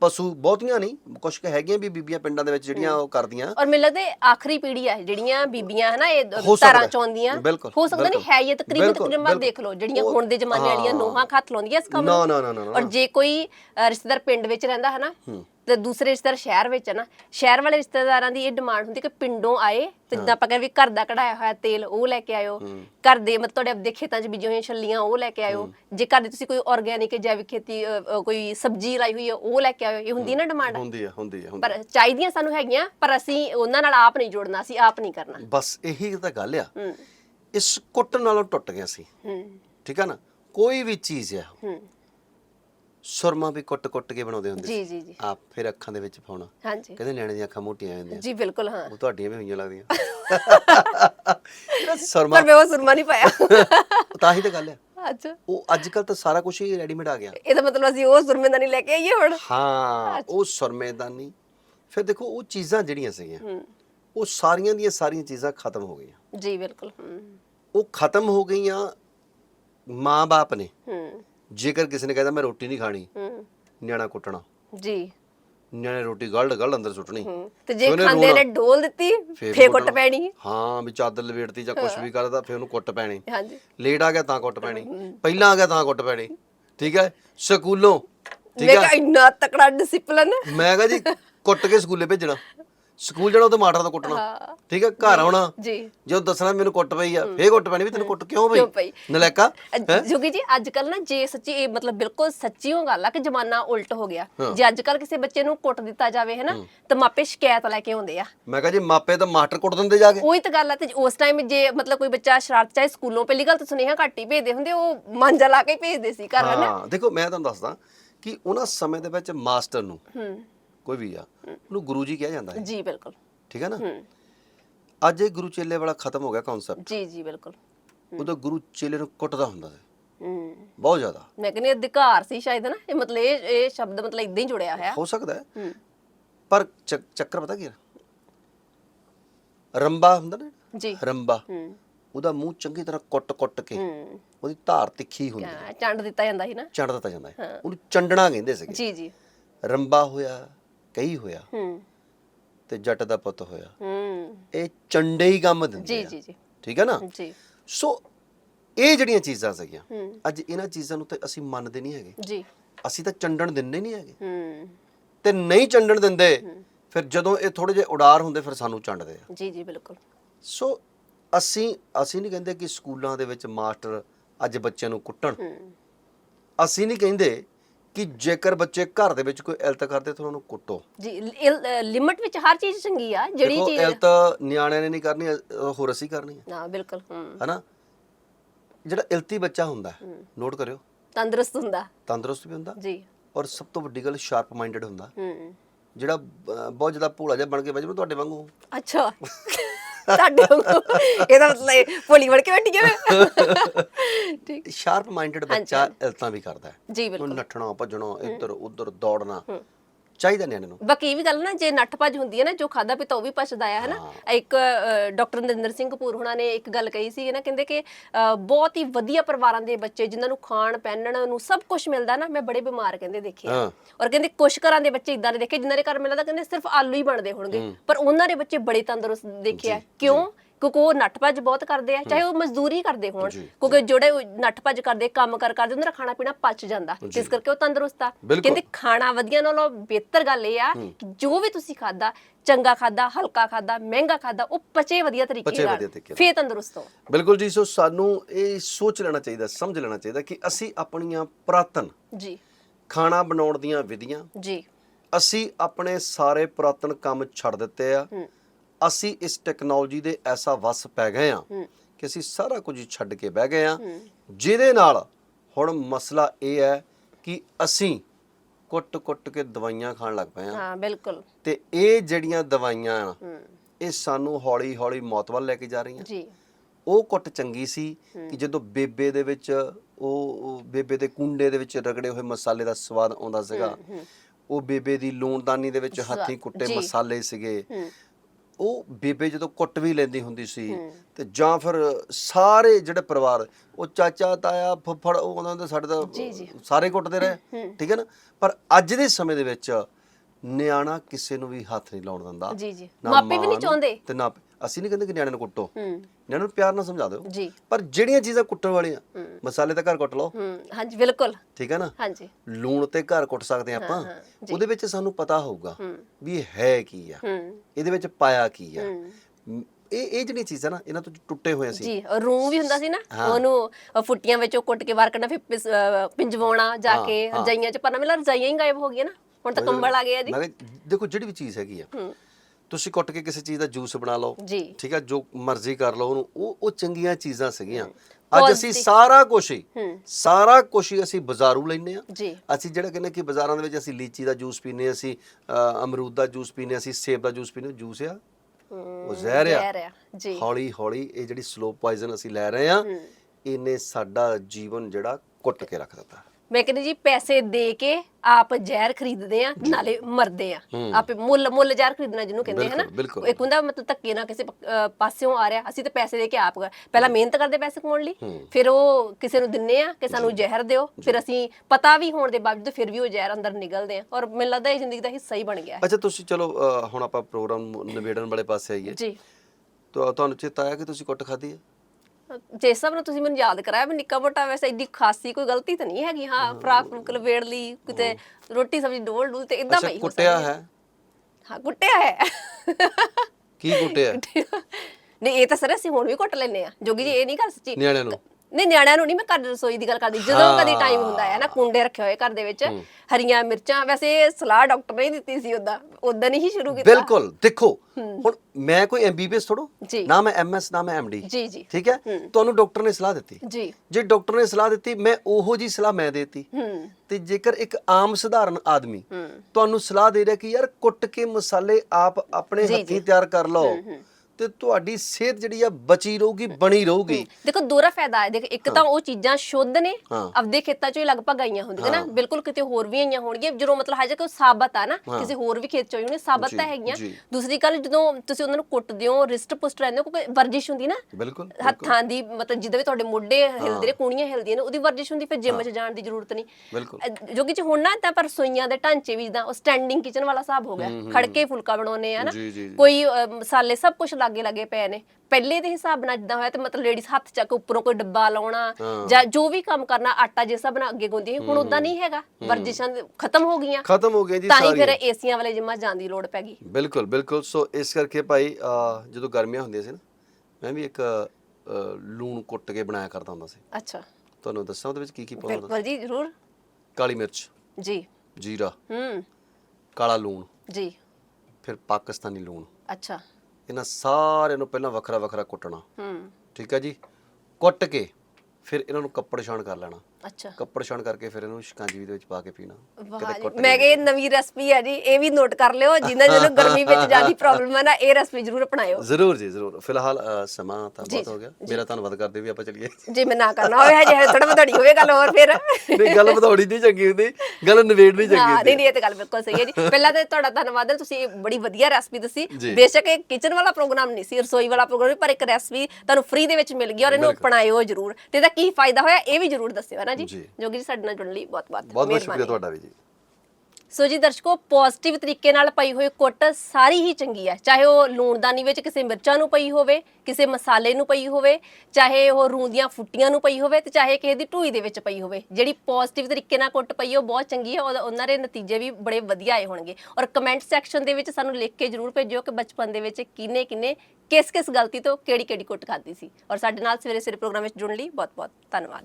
ਪਸ਼ੂ ਬਹੁਤੀਆਂ ਨਹੀਂ ਕੁਛ ਕੁ ਹੈਗੀਆਂ ਵੀ ਬੀਬੀਆਂ ਪਿੰਡਾਂ ਦੇ ਵਿੱਚ ਜਿਹੜੀਆਂ ਉਹ ਕਰਦੀਆਂ ਔਰ ਮੈਨੂੰ ਲੱਗਦਾ ਇਹ ਆਖਰੀ ਪੀੜ੍ਹੀ ਹੈ ਜਿਹੜੀਆਂ ਬੀਬੀਆਂ ਹਨਾ ਇਹ ਹੋ ਸਕਦਾ ਤਾਰਾਂ ਹੈ। ਚੌਂਦੀਆਂ ਬਿਲਕੁਲ, ਹੋ ਸਕਦਾ ਨਹੀਂ ਬਿਲਕੁਲ। ਹੈ ਇਹ ਤਕਰੀਬਨ ਬਿਲਕੁਲ, ਤਕਰੀਬਨ ਬਿਲਕੁਲ। ਦੇਖ ਲਓ ਜਿਹੜੀਆਂ ਹੁਣ ਦੇ ਜ਼ਮਾਨੇ ਵਾਲੀਆਂ। ਨੋਹਾਂ ਹੱਥ ਲਾਉਂਦੀਆਂ ਇਸ ਕੰਮ ਨਾ, ਨੂੰ ਨਾ, ਨਾ, ਨਾ, ਨਾ। ਔਰ ਜੇ ਕੋਈ ਅ, ਰਿਸ਼ਤੇਦਾਰ ਪਿੰਡ ਵਿੱਚ ਰਹਿੰਦਾ ਹੈ ਨਾ ਤੇ ਦੂਸਰੇ ਰਿਸ਼ਤੇਦਾਰ ਸ਼ਹਿਰ ਵਿੱਚ ਹੈ ਨਾ ਸ਼ਹਿਰ ਵਾਲੇ ਰਿਸ਼ਤੇਦਾਰਾਂ ਦੀ ਇਹ ਡਿਮਾਂਡ ਹੁੰਦੀ ਕਿ ਪਿੰਡੋਂ ਆਏ ਤੇ ਜਿੱਦਾਂ ਆਪਾਂ ਕਹਿੰਦੇ ਵੀ ਘਰ ਦਾ ਕਢਾਇਆ ਹੋਇਆ ਤੇਲ ਉਹ ਲੈ ਕੇ ਆਇਓ ਘਰ ਦੇ ਮਤਲਬ ਤੁਹਾਡੇ ਆਪਦੇ ਖੇਤਾਂ 'ਚ ਬੀਜੀਆਂ ਹੋਈਆਂ ਛੱਲੀਆਂ ਉਹ ਲੈ ਕੇ ਆਇਓ ਜੇ ਘਰ ਦੇ ਤੁਸੀਂ ਕੋਈ ਆਰਗੇਨਿਕ ਜੈਵਿਕ ਖੇਤੀ ਕੋਈ ਸਬਜ਼ੀ ਲਾਈ ਹੋਈ ਹੈ ਉਹ ਲੈ ਕੇ ਆਇਓ ਇਹ ਹੁੰਦੀ ਨਾ ਡਿਮਾਂਡ ਹੁੰਦੀ ਹੈ ਹੁੰਦੀ ਹੈ ਪਰ ਚਾਹੀਦੀਆਂ ਸਾਨੂੰ ਹੈਗੀਆਂ ਪਰ ਅਸੀਂ ਉਹਨਾਂ ਨਾਲ ਆਪ ਨਹੀਂ ਜੋੜਨਾ ਅਸੀਂ ਆਪ ਨਹੀਂ ਕਰਨਾ। ਬਸ ਇਹੀ ਤਾਂ ਗੱਲ ਆ। ਇਸ ਕੁੱਟ ਨਾਲੋਂ ਟੁੱਟ ਗਿਆ ਸੀ। ਠੀਕ ਹੈ ਨਾ? ਕੋਈ ਵੀ ਚੀਜ਼ ਆ ਸੁਰਮਾ ਵੀ ਕੁੱਟ-ਕੁੱਟ ਕੇ ਬਣਾਉਂਦੇ ਹੁੰਦੇ ਜੀ ਜੀ ਜੀ। ਆਪ ਫਿਰ ਅੱਖਾਂ ਦੇ ਵਿੱਚ ਪਾਉਣਾ। ਹਾਂਜੀ। ਕਹਿੰਦੇ ਨਿਆਣੇ ਦੀਆਂ ਅੱਖਾਂ ਮੋਟੀਆਂ ਜਾਂਦੀਆਂ। ਜੀ ਬਿਲਕੁਲ ਹਾਂ। ਉਹ ਤੁਹਾਡੀਆਂ ਵੀ ਹੋਈਆਂ ਲੱਗਦੀਆਂ। [laughs] ਜਿਹੜਾ ਸੁਰਮਾ ਪਰ ਮੈਂ ਉਹ ਸੁਰਮਾ ਨਹੀਂ ਪਾਇਆ। ਤਾਂ ਹੀ ਤਾਂ ਗੱਲ ਆ ਅੱਛਾ। ਉਹ ਅੱਜ ਕੱਲ ਤਾਂ ਸਾਰਾ ਕੁਝ ਹੀ ਰੈਡੀਮੇਡ ਆ ਗਿਆ। ਇਹਦਾ ਮਤਲਬ ਅਸੀਂ ਉਹ ਸੁਰਮੇ ਦਾ ਨਹੀਂ ਲੈ ਕੇ ਆਈਏ ਹੁਣ? ਹਾਂ ਉਹ ਸੁਰਮੇਦਾਨੀ। ਫਿਰ ਦੇਖੋ ਉਹ ਚੀਜ਼ਾਂ ਜਿਹੜੀਆਂ ਸੀਗੀਆਂ ਹੂੰ। ਉਹ ਸਾਰੀਆਂ ਦੀਆਂ ਸਾਰੀਆਂ ਚੀਜ਼ਾਂ ਖਤਮ ਹੋ ਗਈਆਂ। ਜੀ ਬਿਲਕੁਲ ਹੂੰ। ਉਹ ਖਤਮ ਹੋ ਗਈਆਂ ਮਾਂ-ਬਾਪ ਨੇ। ਹੂੰ। ਜੇਕਰ ਕਿਸੇ ਨੇ ਕਹਿੰਦਾ ਮੈਂ ਰੋਟੀ ਨਹੀਂ ਖਾਣੀ ਹੂੰ। ਨਿਆਣਾ ਕੁੱਟਣਾ। ਜੀ। ਨਿਆਣੇ ਰੋਟੀ ਗਲੜ ਗਲੜ ਅੰਦਰ ਸੁੱਟਣੀ। ਹੂੰ। ਤੇ ਜੇ ਉਹਨੇ ਖਾਂਦੇ ਰੋਣਾ। ਨੇ ਡੋਲ ਦਿੱਤੀ ਫੇਰ ਫੇਰ ਕੁੱਟ ਕੁੱਟਣਾ। ਪੈਣੀ। ਹਾਂ ਵੀ ਚਾਦਰ ਲਵੇੜਤੀ ਜਾਂ ਕੁਝ ਵੀ ਕਰਦਾ ਫਿਰ ਉਹਨੂੰ ਕੁੱਟ ਪੈਣੀ। ਹਾਂਜੀ। ਲੇਟ ਆ ਗਿਆ ਤਾਂ ਕੁੱਟ ਪੈਣੀ। ਪਹਿਲਾਂ ਆ ਗਿਆ ਤਾਂ ਕੁੱਟ ਪੈਣੀ। ਠੀਕ ਹੈ? ਸਕੂਲੋਂ। ਠੀਕ ਮੈਂ ਹੈ? ਕਿਹਾ ਇੰਨਾ ਤਕੜਾ ਡਿਸਪਲਿਨ ਮੈਂ ਕਹਾਂ ਜੀ ਕੁੱਟ ਕੇ ਸਕੂਲੇ ਭੇਜਣਾ। ਸਕੂਲ ਜਾਣਾ ਉਹ ਮਾਟਰ ਦਾ ਕੁੱਟਣਾ ਠੀਕ ਹੈ ਘਰ ਆਉਣਾ। ਜੀ। ਜਦੋਂ ਦੱਸਣਾ ਮੈਨੂੰ ਕੁੱਟ ਪਈ ਆ ਫੇਰ ਕੁੱਟ ਪੈਣੀ ਵੀ ਤੈਨੂੰ ਕੁੱਟ ਕਿਉਂ ਪਈ? ਨਲੈਕਾ ਜੋਗੀ ਜੀ ਅੱਜ ਕੱਲ ਨਾ ਜੇ ਸੱਚੀ ਇਹ ਮਤਲਬ ਬਿਲਕੁਲ ਸੱਚੀ ਹੋ ਗੱਲ ਆ ਕਿ ਜ਼ਮਾਨਾ ਉਲਟ ਹੋ ਗਿਆ। ਜੇ ਅੱਜ ਕੱਲ ਕਿਸੇ ਬੱਚੇ ਨੂੰ ਕੁੱਟ ਦਿੱਤਾ ਜਾਵੇ ਹੈ। ਨਾ ਤਾਂ ਮਾਪੇ ਸ਼ਿਕਾਇਤ ਲੈ ਕੇ ਆਉਂਦੇ ਆ। ਮੈਂ ਕਹਾਂ ਜੀ ਮਾਪੇ ਤਾਂ ਮਾਸਟਰ ਕੁੱਟ ਦਿੰਦੇ ਜਾ ਕੇ। ਉਹੀ ਤਾਂ ਗੱਲ ਆ ਤੇ ਉਸ ਟਾਈਮ ਜੇ ਮਤਲਬ ਕੋਈ ਬੱਚਾ ਸ਼ਰਾਰਤ ਚਾਹੇ ਸਕੂਲੋਂ ਪਹਿਲੀ ਗੱਲ ਤਾਂ ਸੁਨੇਹਾ ਘੱਟ ਹੀ ਭੇਜਦੇ ਹੁੰਦੇ ਉਹ ਮਾਂਜਾ ਲਾ ਕੇ ਭੇਜਦੇ ਸੀ ਘਰ ਹੈ ਨਾ ਹਾਂ ਦੇਖੋ ਮੈਂ ਤੁਹਾਨੂੰ ਦੱਸਦਾ ਕਿ ਉਹਨਾਂ ਸਮੇਂ ਦੇ ਵਿੱਚ ਮਾਸਟਰ ਨੂੰ ਕੋਈ ਵੀ ਆ ਉਹਨੂੰ ਗੁਰੂ ਜੀ ਕਿਹਾ ਜਾਂਦਾ ਹੈ। ਜੀ ਬਿਲਕੁਲ। ਠੀਕ ਹੈ ਨਾ? ਹੂੰ। ਅੱਜ ਇਹ ਗੁਰੂ ਚੇਲੇ ਵਾਲਾ ਖਤਮ ਹੋ ਗਿਆ ਕਨਸੈਪਟ ਜੀ ਜੀ ਬਿਲਕੁਲ। ਉਦੋਂ ਗੁਰੂ ਚੇਲੇ ਨੂੰ ਕੁੱਟਦਾ ਹੁੰਦਾ ਸੀ। ਹੂੰ। ਬਹੁਤ ਜ਼ਿਆਦਾ। ਮੈਂ ਕਹਿੰਦੀ ਅਧਿਕਾਰ ਸੀ ਸ਼ਾਇਦ ਨਾ ਇਹ ਮਤਲਬ ਇਹ ਇਹ ਸ਼ਬਦ ਮਤਲਬ ਇਦਾਂ ਹੀ ਜੁੜਿਆ ਹੋਇਆ। ਹੋ ਸਕਦਾ ਹੈ। ਹੂੰ। ਪਰ ਚੱਕ- ਚੱਕਰ ਪਤਾ ਕੀ ਹੈ? ਰੰਬਾ ਹੁੰਦਾ ਨਾ ਜੀ। ਰੰਬਾ। ਹੂੰ। ਉਹਦਾ ਮੂੰਹ ਚੰਗੀ ਤਰ੍ਹਾਂ ਕੁੱਟ-ਕੁੱਟ ਕੇ ਹੂੰ। ਉਹਦੀ ਧਾਰ ਤਿੱਖੀ ਹੁੰਦੀ ਚੰਡ ਦਿੱਤਾ ਜਾਂਦਾ ਸੀ ਨਾ। ਚੰਡ ਦਿੱਤਾ ਜਾਂਦਾ ਹੈ। ਉਹਨੂੰ ਚੰਡਣਾ ਕਹਿੰਦੇ ਸੀਗੇ। ਜੀ ਜੀ। ਰੰਬਾ ਹੋਇਆ ਕਈ ਹੋਇਆ। ਹੂੰ। ਤੇ ਜੱਟ ਦਾ ਪੁੱਤ ਹੋਇਆ। ਹੂੰ। ਇਹ ਚੰਡੇ ਹੀ ਕੰਮ ਦਿੰਦੇ ਜੀ ਆ। ਜੀ ਜੀ। ਠੀਕ ਹੈ ਨਾ? ਜੀ। ਸੋ ਇਹ ਜਿਹੜੀਆਂ ਚੀਜ਼ਾਂ ਸੀਗੀਆਂ ਹੂੰ। ਅੱਜ ਇਹਨਾਂ ਚੀਜ਼ਾਂ ਨੂੰ ਤੇ ਅਸੀਂ ਮੰਨਦੇ ਨਹੀਂ ਹੈਗੇ। ਜੀ। ਅਸੀਂ ਤਾਂ ਚੰਡਣ ਦਿੰਦੇ ਨਹੀਂ ਹੈਗੇ। ਹੂੰ। ਤੇ ਨਹੀਂ ਚੰਡਣ ਦਿੰਦੇ ਫਿਰ ਜਦੋਂ ਇਹ ਥੋੜੇ ਜਿਹੇ ਉਡਾਰ ਹੁੰਦੇ ਫਿਰ ਸਾਨੂੰ ਚੰਡਦੇ ਆ। ਜੀ ਜੀ ਬਿਲਕੁਲ। ਸੋ ਅਸੀਂ ਅਸੀਂ ਨਹੀਂ ਕਹਿੰਦੇ ਕਿ ਸਕੂਲਾਂ ਦੇ ਵਿੱਚ ਮਾਸਟਰ ਅੱਜ ਬੱਚਿਆਂ ਨੂੰ ਕੁੱਟਣ। ਹੂੰ। ਅਸੀਂ ਨਹੀਂ ਕਹਿੰਦੇ ਕਿ ਜੇਕਰ ਬੱਚੇ ਘਰ ਦੇ ਵਿੱਚ ਕੋਈ ਇਲਤ ਕਰਦੇ ਤਾਂ ਉਹਨਾਂ ਕੁੱਟੋ। ਜੀ ਲਿਮਟ ਵਿੱਚ ਹਰ ਚੀਜ਼ ਚੰਗੀ ਆ ਜਿਹੜੀ ਚੀਜ਼ ਇਲਤ ਨਿਆਣਿਆਂ ਨੇ ਨਹੀਂ ਕਰਨੀ ਹੋਰ ਅਸੀਂ ਕਰਨੀ ਹੈ ਹਾਂ ਬਿਲਕੁਲ ਹਨਾ? ਜਿਹੜਾ ਇਲਤੀ ਬੱਚਾ ਹੁੰਦਾ ਨੋਟ ਕਰਿਓ। ਤੰਦਰੁਸਤ ਹੁੰਦਾ। ਤੰਦਰੁਸਤ ਵੀ ਹੁੰਦਾ ਜੀ। ਔਰ ਸਭ ਤੋਂ ਵੱਡੀ ਗੱਲ ਸ਼ਾਰਪ ਮਾਈਂਡਡ ਹੁੰਦਾ। ਹੂੰ। ਜਿਹੜਾ ਬਹੁਤ ਜ਼ਿਆਦਾ ਭੋਲਾ ਜਿਹਾ ਬਣ ਕੇ ਬੈਠ ਤੁਹਾਡੇ ਵਾਂਗੂ। ਅੱਛਾ। ਤੁਹਾਡੇ ਵਾਂਗੂ। ਇਹਦਾ ਮਤਲਬ ਭੋਲੀ ਬਣ ਕੇ ਬੈਠੀ ਜਾਵੇ ਠੀਕ। ਸ਼ਾਰਪ ਮਾਈਂਡਡ ਬੱਚਾ ਇਲਤਾਂ ਵੀ ਕਰਦਾ ਹੈ। ਜੀ ਬਿਲਕੁਲ। ਉਹਨੂੰ ਨੱਠਣਾ ਭੱਜਣਾ ਇੱਧਰ ਉੱਧਰ ਦੌੜਨਾ ਚਾਹੀਦਾ ਨਿਆਣੇ ਨੂੰ। ਬਾਕੀ ਇਹ ਵੀ ਗੱਲ ਨਾ ਜੇ ਨੱਠ ਭੱਜ ਹੁੰਦੀ ਹੈ ਨਾ ਜੋ ਖਾਦਾ ਪੀਤਾ ਉਹ ਵੀ ਪਚਦਾ ਹੈ ਹਨਾ? ਇੱਕ ਡਾਕਟਰ ਨਰਿੰਦਰ ਸਿੰਘ ਕਪੂਰ ਹੁਣਾਂ ਨੇ ਇੱਕ ਗੱਲ ਕਹੀ ਸੀ ਨਾ ਕਹਿੰਦੇ ਕਿ ਬਹੁਤ ਹੀ ਵਧੀਆ ਪਰਿਵਾਰਾਂ ਦੇ ਬੱਚੇ ਜਿਨ੍ਹਾਂ ਨੂੰ ਖਾਣ ਪਹਿਨਣ ਨੂੰ ਸਭ ਕੁਝ ਮਿਲਦਾ ਨਾ ਮੈਂ ਬੜੇ ਬਿਮਾਰ ਕਹਿੰਦੇ ਦੇਖੇ ਆ। ਔਰ ਕਹਿੰਦੇ ਕੁਝ ਘਰਾਂ ਦੇ ਬੱਚੇ ਇਦਾਂ ਦੇ ਦੇਖੇ ਜਿਨ੍ਹਾਂ ਦੇ ਘਰ ਮਿਲਦਾ ਕਹਿੰਦੇ ਸਿਰਫ ਆਲੂ ਹੀ ਬਣਦੇ ਹੋਣਗੇ। ਪਰ ਉਹਨਾਂ ਦੇ ਬੱਚੇ ਬੜੇ ਤੰਦਰੁਸਤ ਦੇਖੇ ਆ। ਕਿਉਂ? ਕਿਉਂਕਿ ਉਹ ਨੱਠ ਭੱਜ ਬਹੁਤ ਕਰਦੇ ਆ ਚਾਹੇ ਉਹ ਮਜ਼ਦੂਰੀ ਕਰਦੇ ਹੋਣ ਕਿਉਂਕਿ ਜਿਹੜੇ ਉਹ ਨੱਠ ਭੱਜ ਕਰਦੇ ਕੰਮ ਕਰ ਕਰਦੇ ਉਹਨਾਂ ਦਾ ਖਾਣਾ ਪੀਣਾ ਪਚ ਜਾਂਦਾ। ਇਸ ਕਰਕੇ ਉਹ ਤੰਦਰੁਸਤ ਆ। ਕਹਿੰਦੇ ਖਾਣਾ ਵਧੀਆ ਨਾਲੋਂ ਬਿਹਤਰ ਗੱਲ ਇਹ ਆ ਕਿ ਜੋ ਵੀ ਤੁਸੀਂ ਖਾਦਾ ਚੰਗਾ ਖਾਦਾ ਹਲਕਾ ਖਾਦਾ ਮਹਿੰਗਾ ਖਾਦਾ ਉਹ ਪਚੇ ਵਧੀਆ ਤਰੀਕੇ ਨਾਲ। ਫੇਰ ਤੰਦਰੁਸਤ ਹੋ। ਬਿਲਕੁਲ ਜੀ ਸੋ ਸਾਨੂੰ ਇਹ ਸੋਚ ਲੈਣਾ ਚਾਹੀਦਾ ਸਮਝ ਲੈਣਾ ਚਾਹੀਦਾ ਕਿ ਅਸੀਂ ਆਪਣੀਆਂ ਪੁਰਾਤਨ ਜੀ। ਖਾਣਾ ਬਣਾਉਣ ਦੀਆਂ ਵਿਧੀਆਂ ਜੀ। ਅਸੀਂ ਆਪਣੇ ਸਾਰੇ ਪੁਰਾਤਨ ਕੰਮ ਛੱਡ ਦਿੱਤੇ ਆ। ਹੂੰ। ਅਸੀਂ ਇਸ ਟੈਕਨੋਲੋਜੀ ਦੇ ਐਸਾ ਵਸ ਪੈ ਗਏ ਆ ਕਿ ਅਸੀਂ ਸਾਰਾ ਕੁਝ ਛੱਡ ਕੇ ਬਹਿ ਗਏ ਆ ਜਿਹਦੇ ਨਾਲ ਹੁਣ ਮਸਲਾ ਇਹ ਹੈ ਕਿ ਅਸੀਂ ਕੁੱਟ-ਕੁੱਟ ਕੇ ਦਵਾਈਆਂ ਖਾਣ ਲੱਗ ਪਏ ਆ ਹਾਂ ਬਿਲਕੁਲ। ਤੇ ਇਹ ਜਿਹੜੀਆਂ ਦਵਾਈਆਂ ਆ ਇਹ ਸਾਨੂੰ ਹੌਲੀ-ਹੌਲੀ ਮੌਤ ਵੱਲ ਲੈ ਕੇ ਜਾ ਰਹੀਆਂ। ਜੀ। ਉਹ ਕੁੱਟ ਚੰਗੀ ਸੀ ਕਿ ਜਦੋਂ ਬੇਬੇ ਦੇ ਵਿੱਚ ਉਹ ਬੇਬੇ ਦੇ ਕੁੰਡੇ ਦੇ ਵਿੱਚ ਰਗੜੇ ਹੋਏ ਮਸਾਲੇ ਦਾ ਸਵਾਦ ਆਉਂਦਾ ਸੀਗਾ। ਉਹ ਬੇਬੇ ਦੀ ਲੂਣਦਾਨੀ ਦੇ ਵਿੱਚ ਹੱਥੀਂ ਕੁੱਟੇ। ਮਸਾਲੇ ਸੀਗੇ। ਉਹ ਬੇਬੇ ਜਦੋਂ ਕੁੱਟ ਵੀ ਲੈਂਦੀ ਹੁੰਦੀ ਸੀ ਤੇ ਜਾਂ ਫਿਰ ਸਾਰੇ ਜਿਹੜੇ ਪਰਿਵਾਰ ਉਹ ਚਾਚਾ ਤਾਇਆ ਫੁੱਫੜ ਉਹ ਉਹਨਾਂ ਦੇ ਸਾਡੇ। ਦਾ ਸਾਰੇ ਕੁੱਟਦੇ ਰਹੇ ਠੀਕ ਹੈ ਨਾ? ਪਰ ਅੱਜ ਦੇ ਸਮੇਂ ਦੇ ਵਿੱਚ ਨਿਆਣਾ ਕਿਸੇ ਨੂੰ ਵੀ ਹੱਥ ਨਹੀਂ ਲਾਉਣ ਦਿੰਦਾ। ਜੀ ਜੀ। ਮਾਪੇ ਵੀ ਨਹੀਂ ਚਾਹੁੰਦੇ। ਤੇ ਨਾ ਅਸੀਂ ਨਹੀਂ ਕਹਿੰਦੇ ਕਿ ਨਿਆਣੇ ਨੂੰ ਕੁੱਟੋ। ਹੂੰ। ਨਿਆਣੇ ਨੂੰ ਪਿਆਰ ਨਾਲ ਸਮਝਾ ਦਿਓ। ਜੀ। ਪਰ ਜਿਹੜੀਆਂ ਚੀਜ਼ਾਂ ਕੁੱਟਣ ਵਾਲੀਆਂ ਮਸਾਲੇ ਤਾਂ ਘਰ ਕੁੱਟ ਲਓ। ਹੂੰ ਹਾਂਜੀ ਬਿਲਕੁਲ। ਠੀਕ ਹੈ ਨਾ? ਹਾਂਜੀ। ਲੂਣ ਤੇ ਘਰ ਕੁੱਟ ਸਕਦੇ ਹਾਂ ਆਪਾਂ। ਹਾਂ, ਉਹਦੇ ਵਿੱਚ ਸਾਨੂੰ ਪਤਾ ਹੋਊਗਾ ਹੂੰ। ਵੀ ਹੈ ਕੀ ਆ। ਹੂੰ। ਇਹਦੇ ਵਿੱਚ ਪਾਇਆ ਕੀ ਆ। ਹੂੰ। ਇਹ ਇਹ ਜਿਹੜੀ ਚੀਜ਼ਾਂ ਨਾ ਇਹਨਾਂ ਤੋਂ ਟੁੱਟੇ ਹੋਏ ਸੀ ਜੀ ਔਰ ਰੂੰ ਵੀ ਹੁੰਦਾ ਸੀ ਨਾ ਉਹਨੂੰ ਫੁੱਟੀਆਂ ਵਿੱਚੋਂ ਕੁੱਟ ਕੇ ਬਾਹਰ ਕੱਢਣਾ ਫਿਰ ਪਿੰਜਵਾਉਣਾ ਜਾ ਹਾਂ, ਕੇ ਹਾਂ। ਰਜਾਈਆਂ 'ਚ ਪਰ ਨਾ ਮਿਲਾ ਰਜਾਈਆਂ ਹੀ ਗਾਇਬ ਹੋ ਗਈਆਂ ਨਾ। ਹੁਣ ਤਾਂ ਕੰਬਲ ਆ ਗਏ ਆ ਜੀ। ਦੇਖੋ ਜਿਹੜੀ ਵੀ ਚੀਜ਼ ਹੈਗੀ ਆ। ਹੂੰ। ਤੁਸੀਂ ਕੁੱਟ ਕੇ ਕਿਸੇ ਚੀਜ਼ ਦਾ ਜੂਸ ਬਣਾ ਲਓ ਜੀ। ਠੀਕ ਆ ਜੋ ਮਰਜ਼ੀ ਕਰ ਲਓ ਉਹਨੂੰ ਉਹ ਉਹ ਚੰਗੀਆਂ ਚੀਜ਼ਾਂ ਸੀਗੀਆਂ। ਅੱਜ ਅਸੀਂ ਸਾਰਾ ਕੁਝ ਹੀ ਹੂੰ। ਸਾਰਾ ਕੁਝ ਹੀ ਅਸੀਂ ਬਾਜ਼ਾਰੂ ਲੈਨੇ ਆ ਅਸੀਂ ਜਿਹੜਾ ਕਹਿੰਦੇ ਕਿ ਬਾਜ਼ਾਰਾਂ ਦੇ ਵਿੱਚ ਅਸੀਂ ਲੀਚੀ ਦਾ ਜੂਸ ਪੀਨੇ ਅਸੀਂ ਅਮਰੂਦ ਦਾ ਜੂਸ ਪੀਨੇ ਅਸੀਂ ਸੇਬ ਦਾ ਜੂਸ ਪੀਨੇ ਜੂਸ ਆ। ਹੂੰ, ਉਹ ਜ਼ਹਿਰ ਆ। ਜੀ। ਹੌਲੀ ਹੌਲੀ ਇਹ ਜਿਹੜੀ ਸਲੋ ਪੋਇਜ਼ਨ ਅਸੀਂ ਲੈ ਰਹੇ ਆ ਇਹਨੇ ਸਾਡਾ ਜੀਵਨ ਜਿਹੜਾ ਕੁੱਟ ਕੇ ਰੱਖ ਦਿੱਤਾ। ਮੈਂ ਕਹਿੰਦੀ ਜੀ ਪੈਸੇ ਦੇ ਕੇ ਆਪ ਜ਼ਹਿਰ ਖਰੀਦਦੇ ਆ ਨਾਲੇ ਮਰਦੇ ਆ। ਆਪੇ ਮੁੱਲ ਮੁੱਲ ਜ਼ਹਿਰ ਖਰੀਦਣਾ ਜਿਹਨੂੰ ਕਹਿੰਦੇ ਹੈ ਨਾ ਬਿਲਕੁਲ, ਬਿਲਕੁਲ। ਇੱਕ ਹੁੰਦਾ ਮਤਲਬ ਧੱਕੇ ਨਾਲ ਕਿਸੇ ਪਾਸਿਓਂ ਆ ਰਿਹਾ ਅਸੀਂ ਤਾਂ ਪੈਸੇ ਦੇ ਕੇ ਆਪ ਪਹਿਲਾਂ ਮਿਹਨਤ ਕਰਦੇ ਪੈਸੇ ਕਮਾਉਣ ਲਈ ਫਿਰ ਉਹ ਕਿਸੇ ਨੂੰ ਦਿੰਨੇ ਆ ਕਿ ਸਾਨੂੰ ਜ਼ਹਿਰ ਦਿਓ ਫਿਰ ਅਸੀਂ ਪਤਾ ਵੀ ਹੋਣ ਦੇ ਬਾਵਜੂਦ ਫਿਰ ਵੀ ਉਹ ਜ਼ਹਿਰ ਅੰਦਰ ਨਿਕਲਦੇ ਆ ਔਰ ਮੈਨੂੰ ਲੱਗਦਾ ਇਹ ਜ਼ਿੰਦਗੀ ਦਾ ਹਿੱਸਾ ਹੀ ਬਣ ਗਿਆ ਅੱਛਾ ਤੁਸੀਂ ਚਲੋ ਹੁਣ ਆਪਾਂ ਪ੍ਰੋਗਰਾਮ ਨਿਬੇੜਨ ਵਾਲੇ ਪਾਸੇ ਆਈਏ। ਜੀ। ਤਾਂ ਤੁਹਾਨੂੰ ਚੇਤਾ ਆਇਆ ਕਿ ਤੁਸੀਂ ਕੁੱਟ ਖਾਧੀ ਹੈ? ਜੇ ਸਭ ਨੂੰ ਤੁਸੀਂ ਮੈਨੂੰ ਯਾਦ ਕਰਾਇਆ ਮੈਂ ਨਿੱਕਾ ਮੋਟਾ ਵੈਸੇ ਇੰਨੀ ਖਾਸੀ ਕੋਈ ਗਲਤੀ ਤਾਂ ਨਹੀਂ ਹੈਗੀ ਹਾਂ ਫਰਾਕ ਫਰੂਕ ਲਵੇੜ ਲਈ ਕਿਤੇ ਰੋਟੀ ਸਬਜ਼ੀ ਡੋਲ ਡੂਲ ਤੇ ਇਦਾਂ ਅੱਛਾ ਪਈ ਹੋ ਕੁੱਟਿਆ ਸਕਦੀ ਹੈ। ਹਾਂ? ਕੁੱਟਿਆ ਹੈ। ਕੀ ਕੁੱਟਿਆ? ਨਹੀਂ ਇਹ ਤਾਂ ਸਰ ਅਸੀਂ ਹੁਣ ਵੀ ਕੁੱਟ ਲੈਨੇ ਆ ਜੋਗੀ ਜੀ ਇਹ ਨਹੀਂ ਕਰ ਸੱਚੀ। ਨਿਆਣਿਆਂ ਨੂੰ? ਨਹੀਂ ਨਿਆਣਿਆਂ ਨੂੰ ਨਹੀਂ ਮੈਂ ਘਰ ਰਸੋਈ ਦੀ ਗੱਲ ਕਰਦੀ। ਜਦੋਂ ਕਦੀ ਟਾਈਮ ਹੁੰਦਾ ਹੈ ਨਾ ਕੁੰਡੇ ਰੱਖੇ ਹੋਏ ਘਰ ਦੇ ਵਿੱਚ ਹਰੀਆਂ ਮਿਰਚਾਂ ਵੈਸੇ ਸਲਾਹ ਡਾਕਟਰ ਨੇ ਦਿੱਤੀ ਸੀ ਉਦਾਂ ਉਦਾਂ ਨਹੀਂ ਹੀ ਸ਼ੁਰੂ ਕੀਤਾ। ਬਿਲਕੁਲ ਦੇਖੋ ਹੁਣ ਮੈਂ ਕੋਈ ਐਮਬੀਬੀਐਸ ਥੋੜੋ। ਨਾ ਮੈਂ ਐਮਐਸ ਨਾ ਮੈਂ ਐਮਡੀ ਜੀ ਜੀ। ਠੀਕ ਹੈ? ਤੁਹਾਨੂੰ ਡਾਕਟਰ ਨੇ ਸਲਾਹ ਦਿੱਤੀ। ਜੀ। ਜੇ ਡਾਕਟਰ ਨੇ ਸਲਾਹ ਦਿੱਤੀ ਮੈਂ ਉਹੋ ਜੀ ਸਲਾਹ ਮੈਂ ਦੇਤੀ। ਤੇ ਜੇਕਰ ਇੱਕ ਆਮ ਸਧਾਰਨ ਆਦਮੀ ਤੁਹਾਨੂੰ ਸਲਾਹ ਦੇ ਰਿਹਾ ਕਿ ਯਾਰ ਕੁੱਟ ਕੇ ਮਸਾਲੇ ਆਪ ਆਪਣੇ ਹੱਥੀਂ ਤਿਆਰ ਕਰ ਲਓ। ਤੇ ਤੁਹਾਡੀ ਸਿਹਤ ਜਿਹੜੀ ਆ ਬਚੀ ਰਹੂਗੀ ਬਣੀ ਰਹੂਗੀ। ਦੇਖੋ ਦੋਰਾ ਫਾਇਦਾ ਹੈ। ਦੇਖ ਇੱਕ ਤਾਂ ਉਹ ਚੀਜ਼ਾਂ ਸ਼ੁੱਧ ਨੇ ਹਾਂ। ਆਪਦੇ ਖੇਤਾਂ ਚੋਂ ਹੀ ਲਗਭਗ ਆਈਆਂ ਹੁੰਦੀਆਂ ਨਾ। ਬਿਲਕੁਲ ਕਿਤੇ ਹੋਰ ਵੀ ਆਈਆਂ ਹੋਣਗੀਆਂ। ਜਦੋਂ ਮਤਲਬ ਹਜੇ ਕੋਈ ਸਾਬਤ ਆ ਨਾ ਕਿਸੇ ਹੋਰ ਵੀ ਖੇਤ ਚੋਂ ਹੀ ਹੋਣੀ ਸਾਬਤ ਜੀ, ਤਾਂ ਹੈਗੀਆਂ। ਜੀ। ਦੂਸਰੀ ਗੱਲ ਜਦੋਂ ਤੁਸੀਂ ਉਹਨਾਂ ਨੂੰ ਕੁੱਟਦੇ ਹੋ ਰਿਸਟ ਪੁਸਟ ਰਹਿੰਦੇ ਹੋ ਕਿਉਂਕਿ ਵਰਜਿਸ਼ ਹੁੰਦੀ ਨਾ। ਬਿਲਕੁਲ ਹੱਥਾਂ ਦੀ ਮਤਲਬ ਜਿੱਦਾਂ ਵੀ ਤੁਹਾਡੇ ਮੋਢੇ ਹਿਲਦੇ ਨੇ ਕੂਣੀਆਂ ਹਿਲਦੀਆਂ ਨੇ ਉਹਦੀ ਵਰਜਿਸ਼ ਹੁੰਦੀ ਫਿਰ ਜਿਮ 'ਚ ਜਾਣ ਦੀ ਜ਼ਰੂਰਤ ਨਹੀਂ। ਬਿਲਕੁਲ। ਜੋ ਕਿ ਚ ਹੁਣ ਨਾ ਤਾਂ ਪਰ ਰਸੋਈਆਂ ਦੇ ਢਾਂਚੇ ਵੀ ਜਿੱਦਾਂ ਉਹ ਸਟੈਂਡਿੰਗ ਕਿਚਨ ਵਾਲਾ ਹਿਸਾਬ ਹੋ ਗਿਆ। ਖੜ ਕੇ ਫੁਲਕਾ ਬਣਾਉਨੇ ਆ ਨਾ। ਜੀ, ਜੀ, ਜੀ। ਕੋਈ ਮਸਾਲੇ ਸਭ ਕੁਝ ਲਾਗੇ ਲਾਗੇ ਪਏ ਨੇ। ਪਹਿਲੇ ਦੇ ਹਿਸਾਬ ਨਾਲ ਜਿੱਦਾਂ ਹੋਇਆ ਤੇ ਮਤਲਬ ਲੇਡੀਜ਼ ਹੱਥ ਚੱਕ ਉੱਪਰੋਂ ਕੋਈ ਡੱਬਾ ਲਾਉਣਾ। ਜਾਂ ਜੋ ਵੀ ਕੰਮ ਕਰਨਾ ਆਟਾ ਜਿਸ ਹਿਸਾਬ ਨਾਲ ਅੱਗੇ ਗੁੰਦੀ ਸੀ, ਹੁਣ ਉਦਾਂ ਨਹੀਂ ਹੈਗਾ। ਵਰਜਿਸ਼ਾਂ ਖਤਮ ਹੋ ਗਈਆਂ। ਖਤਮ ਹੋ ਗਏ ਜੀ ਤਾਂ ਹੀ ਫਿਰ ਏਸੀਆਂ ਵਾਲੇ ਜਿੰਮਾਂ ਜਾਣ ਦੀ ਲੋੜ ਪੈ ਗਈ। ਬਿਲਕੁਲ ਬਿਲਕੁਲ। ਸੋ ਇਸ ਕਰਕੇ ਭਾਈ ਜਦੋਂ ਗਰਮੀਆਂ ਹੁੰਦੀਆਂ ਸੀ ਨਾ ਮੈਂ ਵੀ ਇੱਕ ਲੂਣ ਕੁੱਟ ਕੇ ਬਣਾਇਆ ਕਰਦਾ ਹੁੰਦਾ ਸੀ। ਅੱਛਾ। ਤੁਹਾਨੂੰ ਦੱਸਾਂ ਉਹਦੇ ਵਿੱਚ ਕੀ ਕੀ ਪਾਉਂਦਾ ਬਿਲਕੁਲ ਜੀ ਜ਼ਰੂਰ? ਕਾਲੀ ਮਿਰਚ ਜੀ। ਜੀਰਾ ਹੂੰ। ਕਾਲਾ ਲੂਣ ਜੀ। ਫਿਰ ਪਾਕਿਸਤਾਨੀ ਲੂਣ। ਅੱਛਾ। ਇਹਨਾਂ ਸਾਰਿਆਂ ਨੂੰ ਪਹਿਲਾਂ ਵੱਖਰਾ ਵੱਖਰਾ ਕੁੱਟਣਾ। ਹੂੰ। ਠੀਕ ਹੈ ਜੀ? ਕੁੱਟ ਕੇ ਫਿਰ ਇਹਨਾਂ ਨੂੰ ਕੱਪੜ ਛਾਣ ਕਰ ਲੈਣਾ। ਅੱਛਾ। ਕੱਪੜ ਛਾਣ ਕਰਕੇ ਫਿਰ ਇਹਨੂੰ ਸ਼ਿਕੰਜੀ ਦੇ ਵਿੱਚ ਪਾ ਕੇ ਪੀਣਾ। ਵਾਹ ਜੀ ਮੈਂ ਕਿਹਾ ਇਹ ਨਵੀਂ ਰੈਸਪੀ ਹੈ ਜੀ ਇਹ ਵੀ ਨੋਟ ਕਰ ਲਿਓ ਜਿਨ੍ਹਾਂ ਜਿਹਨੂੰ ਗਰਮੀ ਵਿੱਚ [laughs] ਜ਼ਿਆਦਾ ਪ੍ਰੋਬਲਮ ਹੈ ਨਾ ਇਹ ਰੈਸਪੀ ਜ਼ਰੂਰ ਅਪਣਾਇਓ। ਜ਼ਰੂਰ ਜੀ ਜ਼ਰੂਰ। ਫਿਲਹਾਲ ਸਮਾਂ ਤਾਂ ਬਹੁਤ ਹੋ ਗਿਆ। ਮੇਰਾ ਧੰਨਵਾਦ ਕਰਦੇ ਵੀ ਆਪਾਂ ਚੱਲੀਏ। ਜੇ ਮੈਂ ਨਾ ਕਰਨਾ ਹੋਵੇ ਹਜੇ ਥੋੜਾ ਬਧੜੀ ਹੋਵੇ ਗੱਲ ਹੋਰ ਫਿਰ। ਨਹੀਂ ਗੱਲ ਵਧਾਉਣੀ ਨਹੀਂ ਚੰਗੀ ਹੁੰਦੀ। ਗੱਲ ਨਿਬੇੜਨੀ ਚੰਗੀ ਹਾਂ ਹੁੰਦੀ ਨਹੀਂ ਨਹੀਂ ਇਹ ਤਾਂ ਗੱਲ ਬਿਲਕੁਲ ਸਹੀ ਹੈ ਜੀ। ਪਹਿਲਾਂ ਤਾਂ ਤੁਹਾਡਾ ਧੰਨਵਾਦ ਹੈ ਤੁਸੀਂ ਇਹ ਬੜੀ ਵਧੀਆ ਰੈਸਪੀ ਦੱਸੀ। ਜੀ। ਬੇਸ਼ੱਕ ਇਹ ਕਿਚਨ ਵਾਲਾ ਪ੍ਰੋਗਰਾਮ ਨਹੀਂ ਸੀ ਰਸੋਈ ਵਾਲਾ ਪ੍ਰੋਗਰਾਮ ਸੀ, ਪਰ ਇੱਕ ਰੈਸਪੀ ਤੁਹਾਨੂੰ ਫ੍ਰੀ ਦੇ ਵਿੱਚ ਮਿਲ ਗਈ ਔਰ ਇਹਨੂੰ ਅਪਣਾਇਓ ਜ਼ਰੂਰ। ਤੇ ਇਹਦਾ ਕੀ ਫਾਇਦਾ ਹੋਇਆ ਇਹ ਵੀ ਜ਼ਰੂਰ ਦੱਸਿਓ ਹੈ ਨਾ ਜੀ ਜੀ। ਜੋਗੀ ਜੀ ਸਾਡੇ ਨਾਲ ਜੁੜਨ ਲਈ ਬਹੁਤ ਬਹੁਤ ਬਹੁਤ ਬਹੁਤ ਸ਼ੁਕਰੀਆ ਤੁਹਾਡਾ ਵੀ ਜੀ। ਸੋ ਜੀ ਦਰਸ਼ਕੋ ਪੋਜ਼ਿਟਿਵ ਤਰੀਕੇ ਨਾਲ ਪਈ ਹੋਈ ਕੁੱਟ ਸਾਰੀ ਹੀ ਚੰਗੀ ਹੈ ਚਾਹੇ ਉਹ ਲੂਣਦਾਨੀ ਵਿੱਚ ਕਿਸੇ ਮਿਰਚਾਂ ਨੂੰ ਪਈ ਹੋਵੇ ਕਿਸੇ ਮਸਾਲੇ ਨੂੰ ਪਈ ਹੋਵੇ ਚਾਹੇ ਉਹ ਰੂੰ ਦੀਆਂ ਫੁੱਟੀਆਂ ਨੂੰ ਪਈ ਹੋਵੇ ਤੇ ਚਾਹੇ ਕਿਸੇ ਦੀ ਢੂਈ ਦੇ ਵਿੱਚ ਪਈ ਹੋਵੇ। ਜਿਹੜੀ ਪੋਜ਼ਿਟਿਵ ਤਰੀਕੇ ਨਾਲ ਕੁੱਟ ਪਈ ਉਹ ਬਹੁਤ ਚੰਗੀ ਹੈ ਉਹਨਾਂ ਦੇ ਨਤੀਜੇ ਵੀ ਬੜੇ ਵਧੀਆ ਆਏ ਹੋਣਗੇ। ਔਰ ਕਮੈਂਟ ਸੈਕਸ਼ਨ ਦੇ ਵਿੱਚ ਸਾਨੂੰ ਲਿਖ ਕੇ ਜਰੂਰ ਭੇਜਿਓ ਕਿ ਬਚਪਨ ਦੇ ਵਿੱਚ ਕਿੰਨੇ ਕਿੰਨੇ ਕਿਸ ਕਿਸ ਗਲਤੀ ਤੋਂ ਕਿਹੜੀ ਕਿਹੜੀ ਕੁੱਟ ਖਾਦੀ ਸੀ। ਔਰ ਸਾਡੇ ਨਾਲ ਸਵੇਰੇ ਸਵੇਰੇ ਪ੍ਰੋਗਰਾਮ ਵਿੱਚ ਜੁੜਨ ਲਈ ਬਹੁਤ ਬਹੁਤ ਧੰਨਵਾਦ।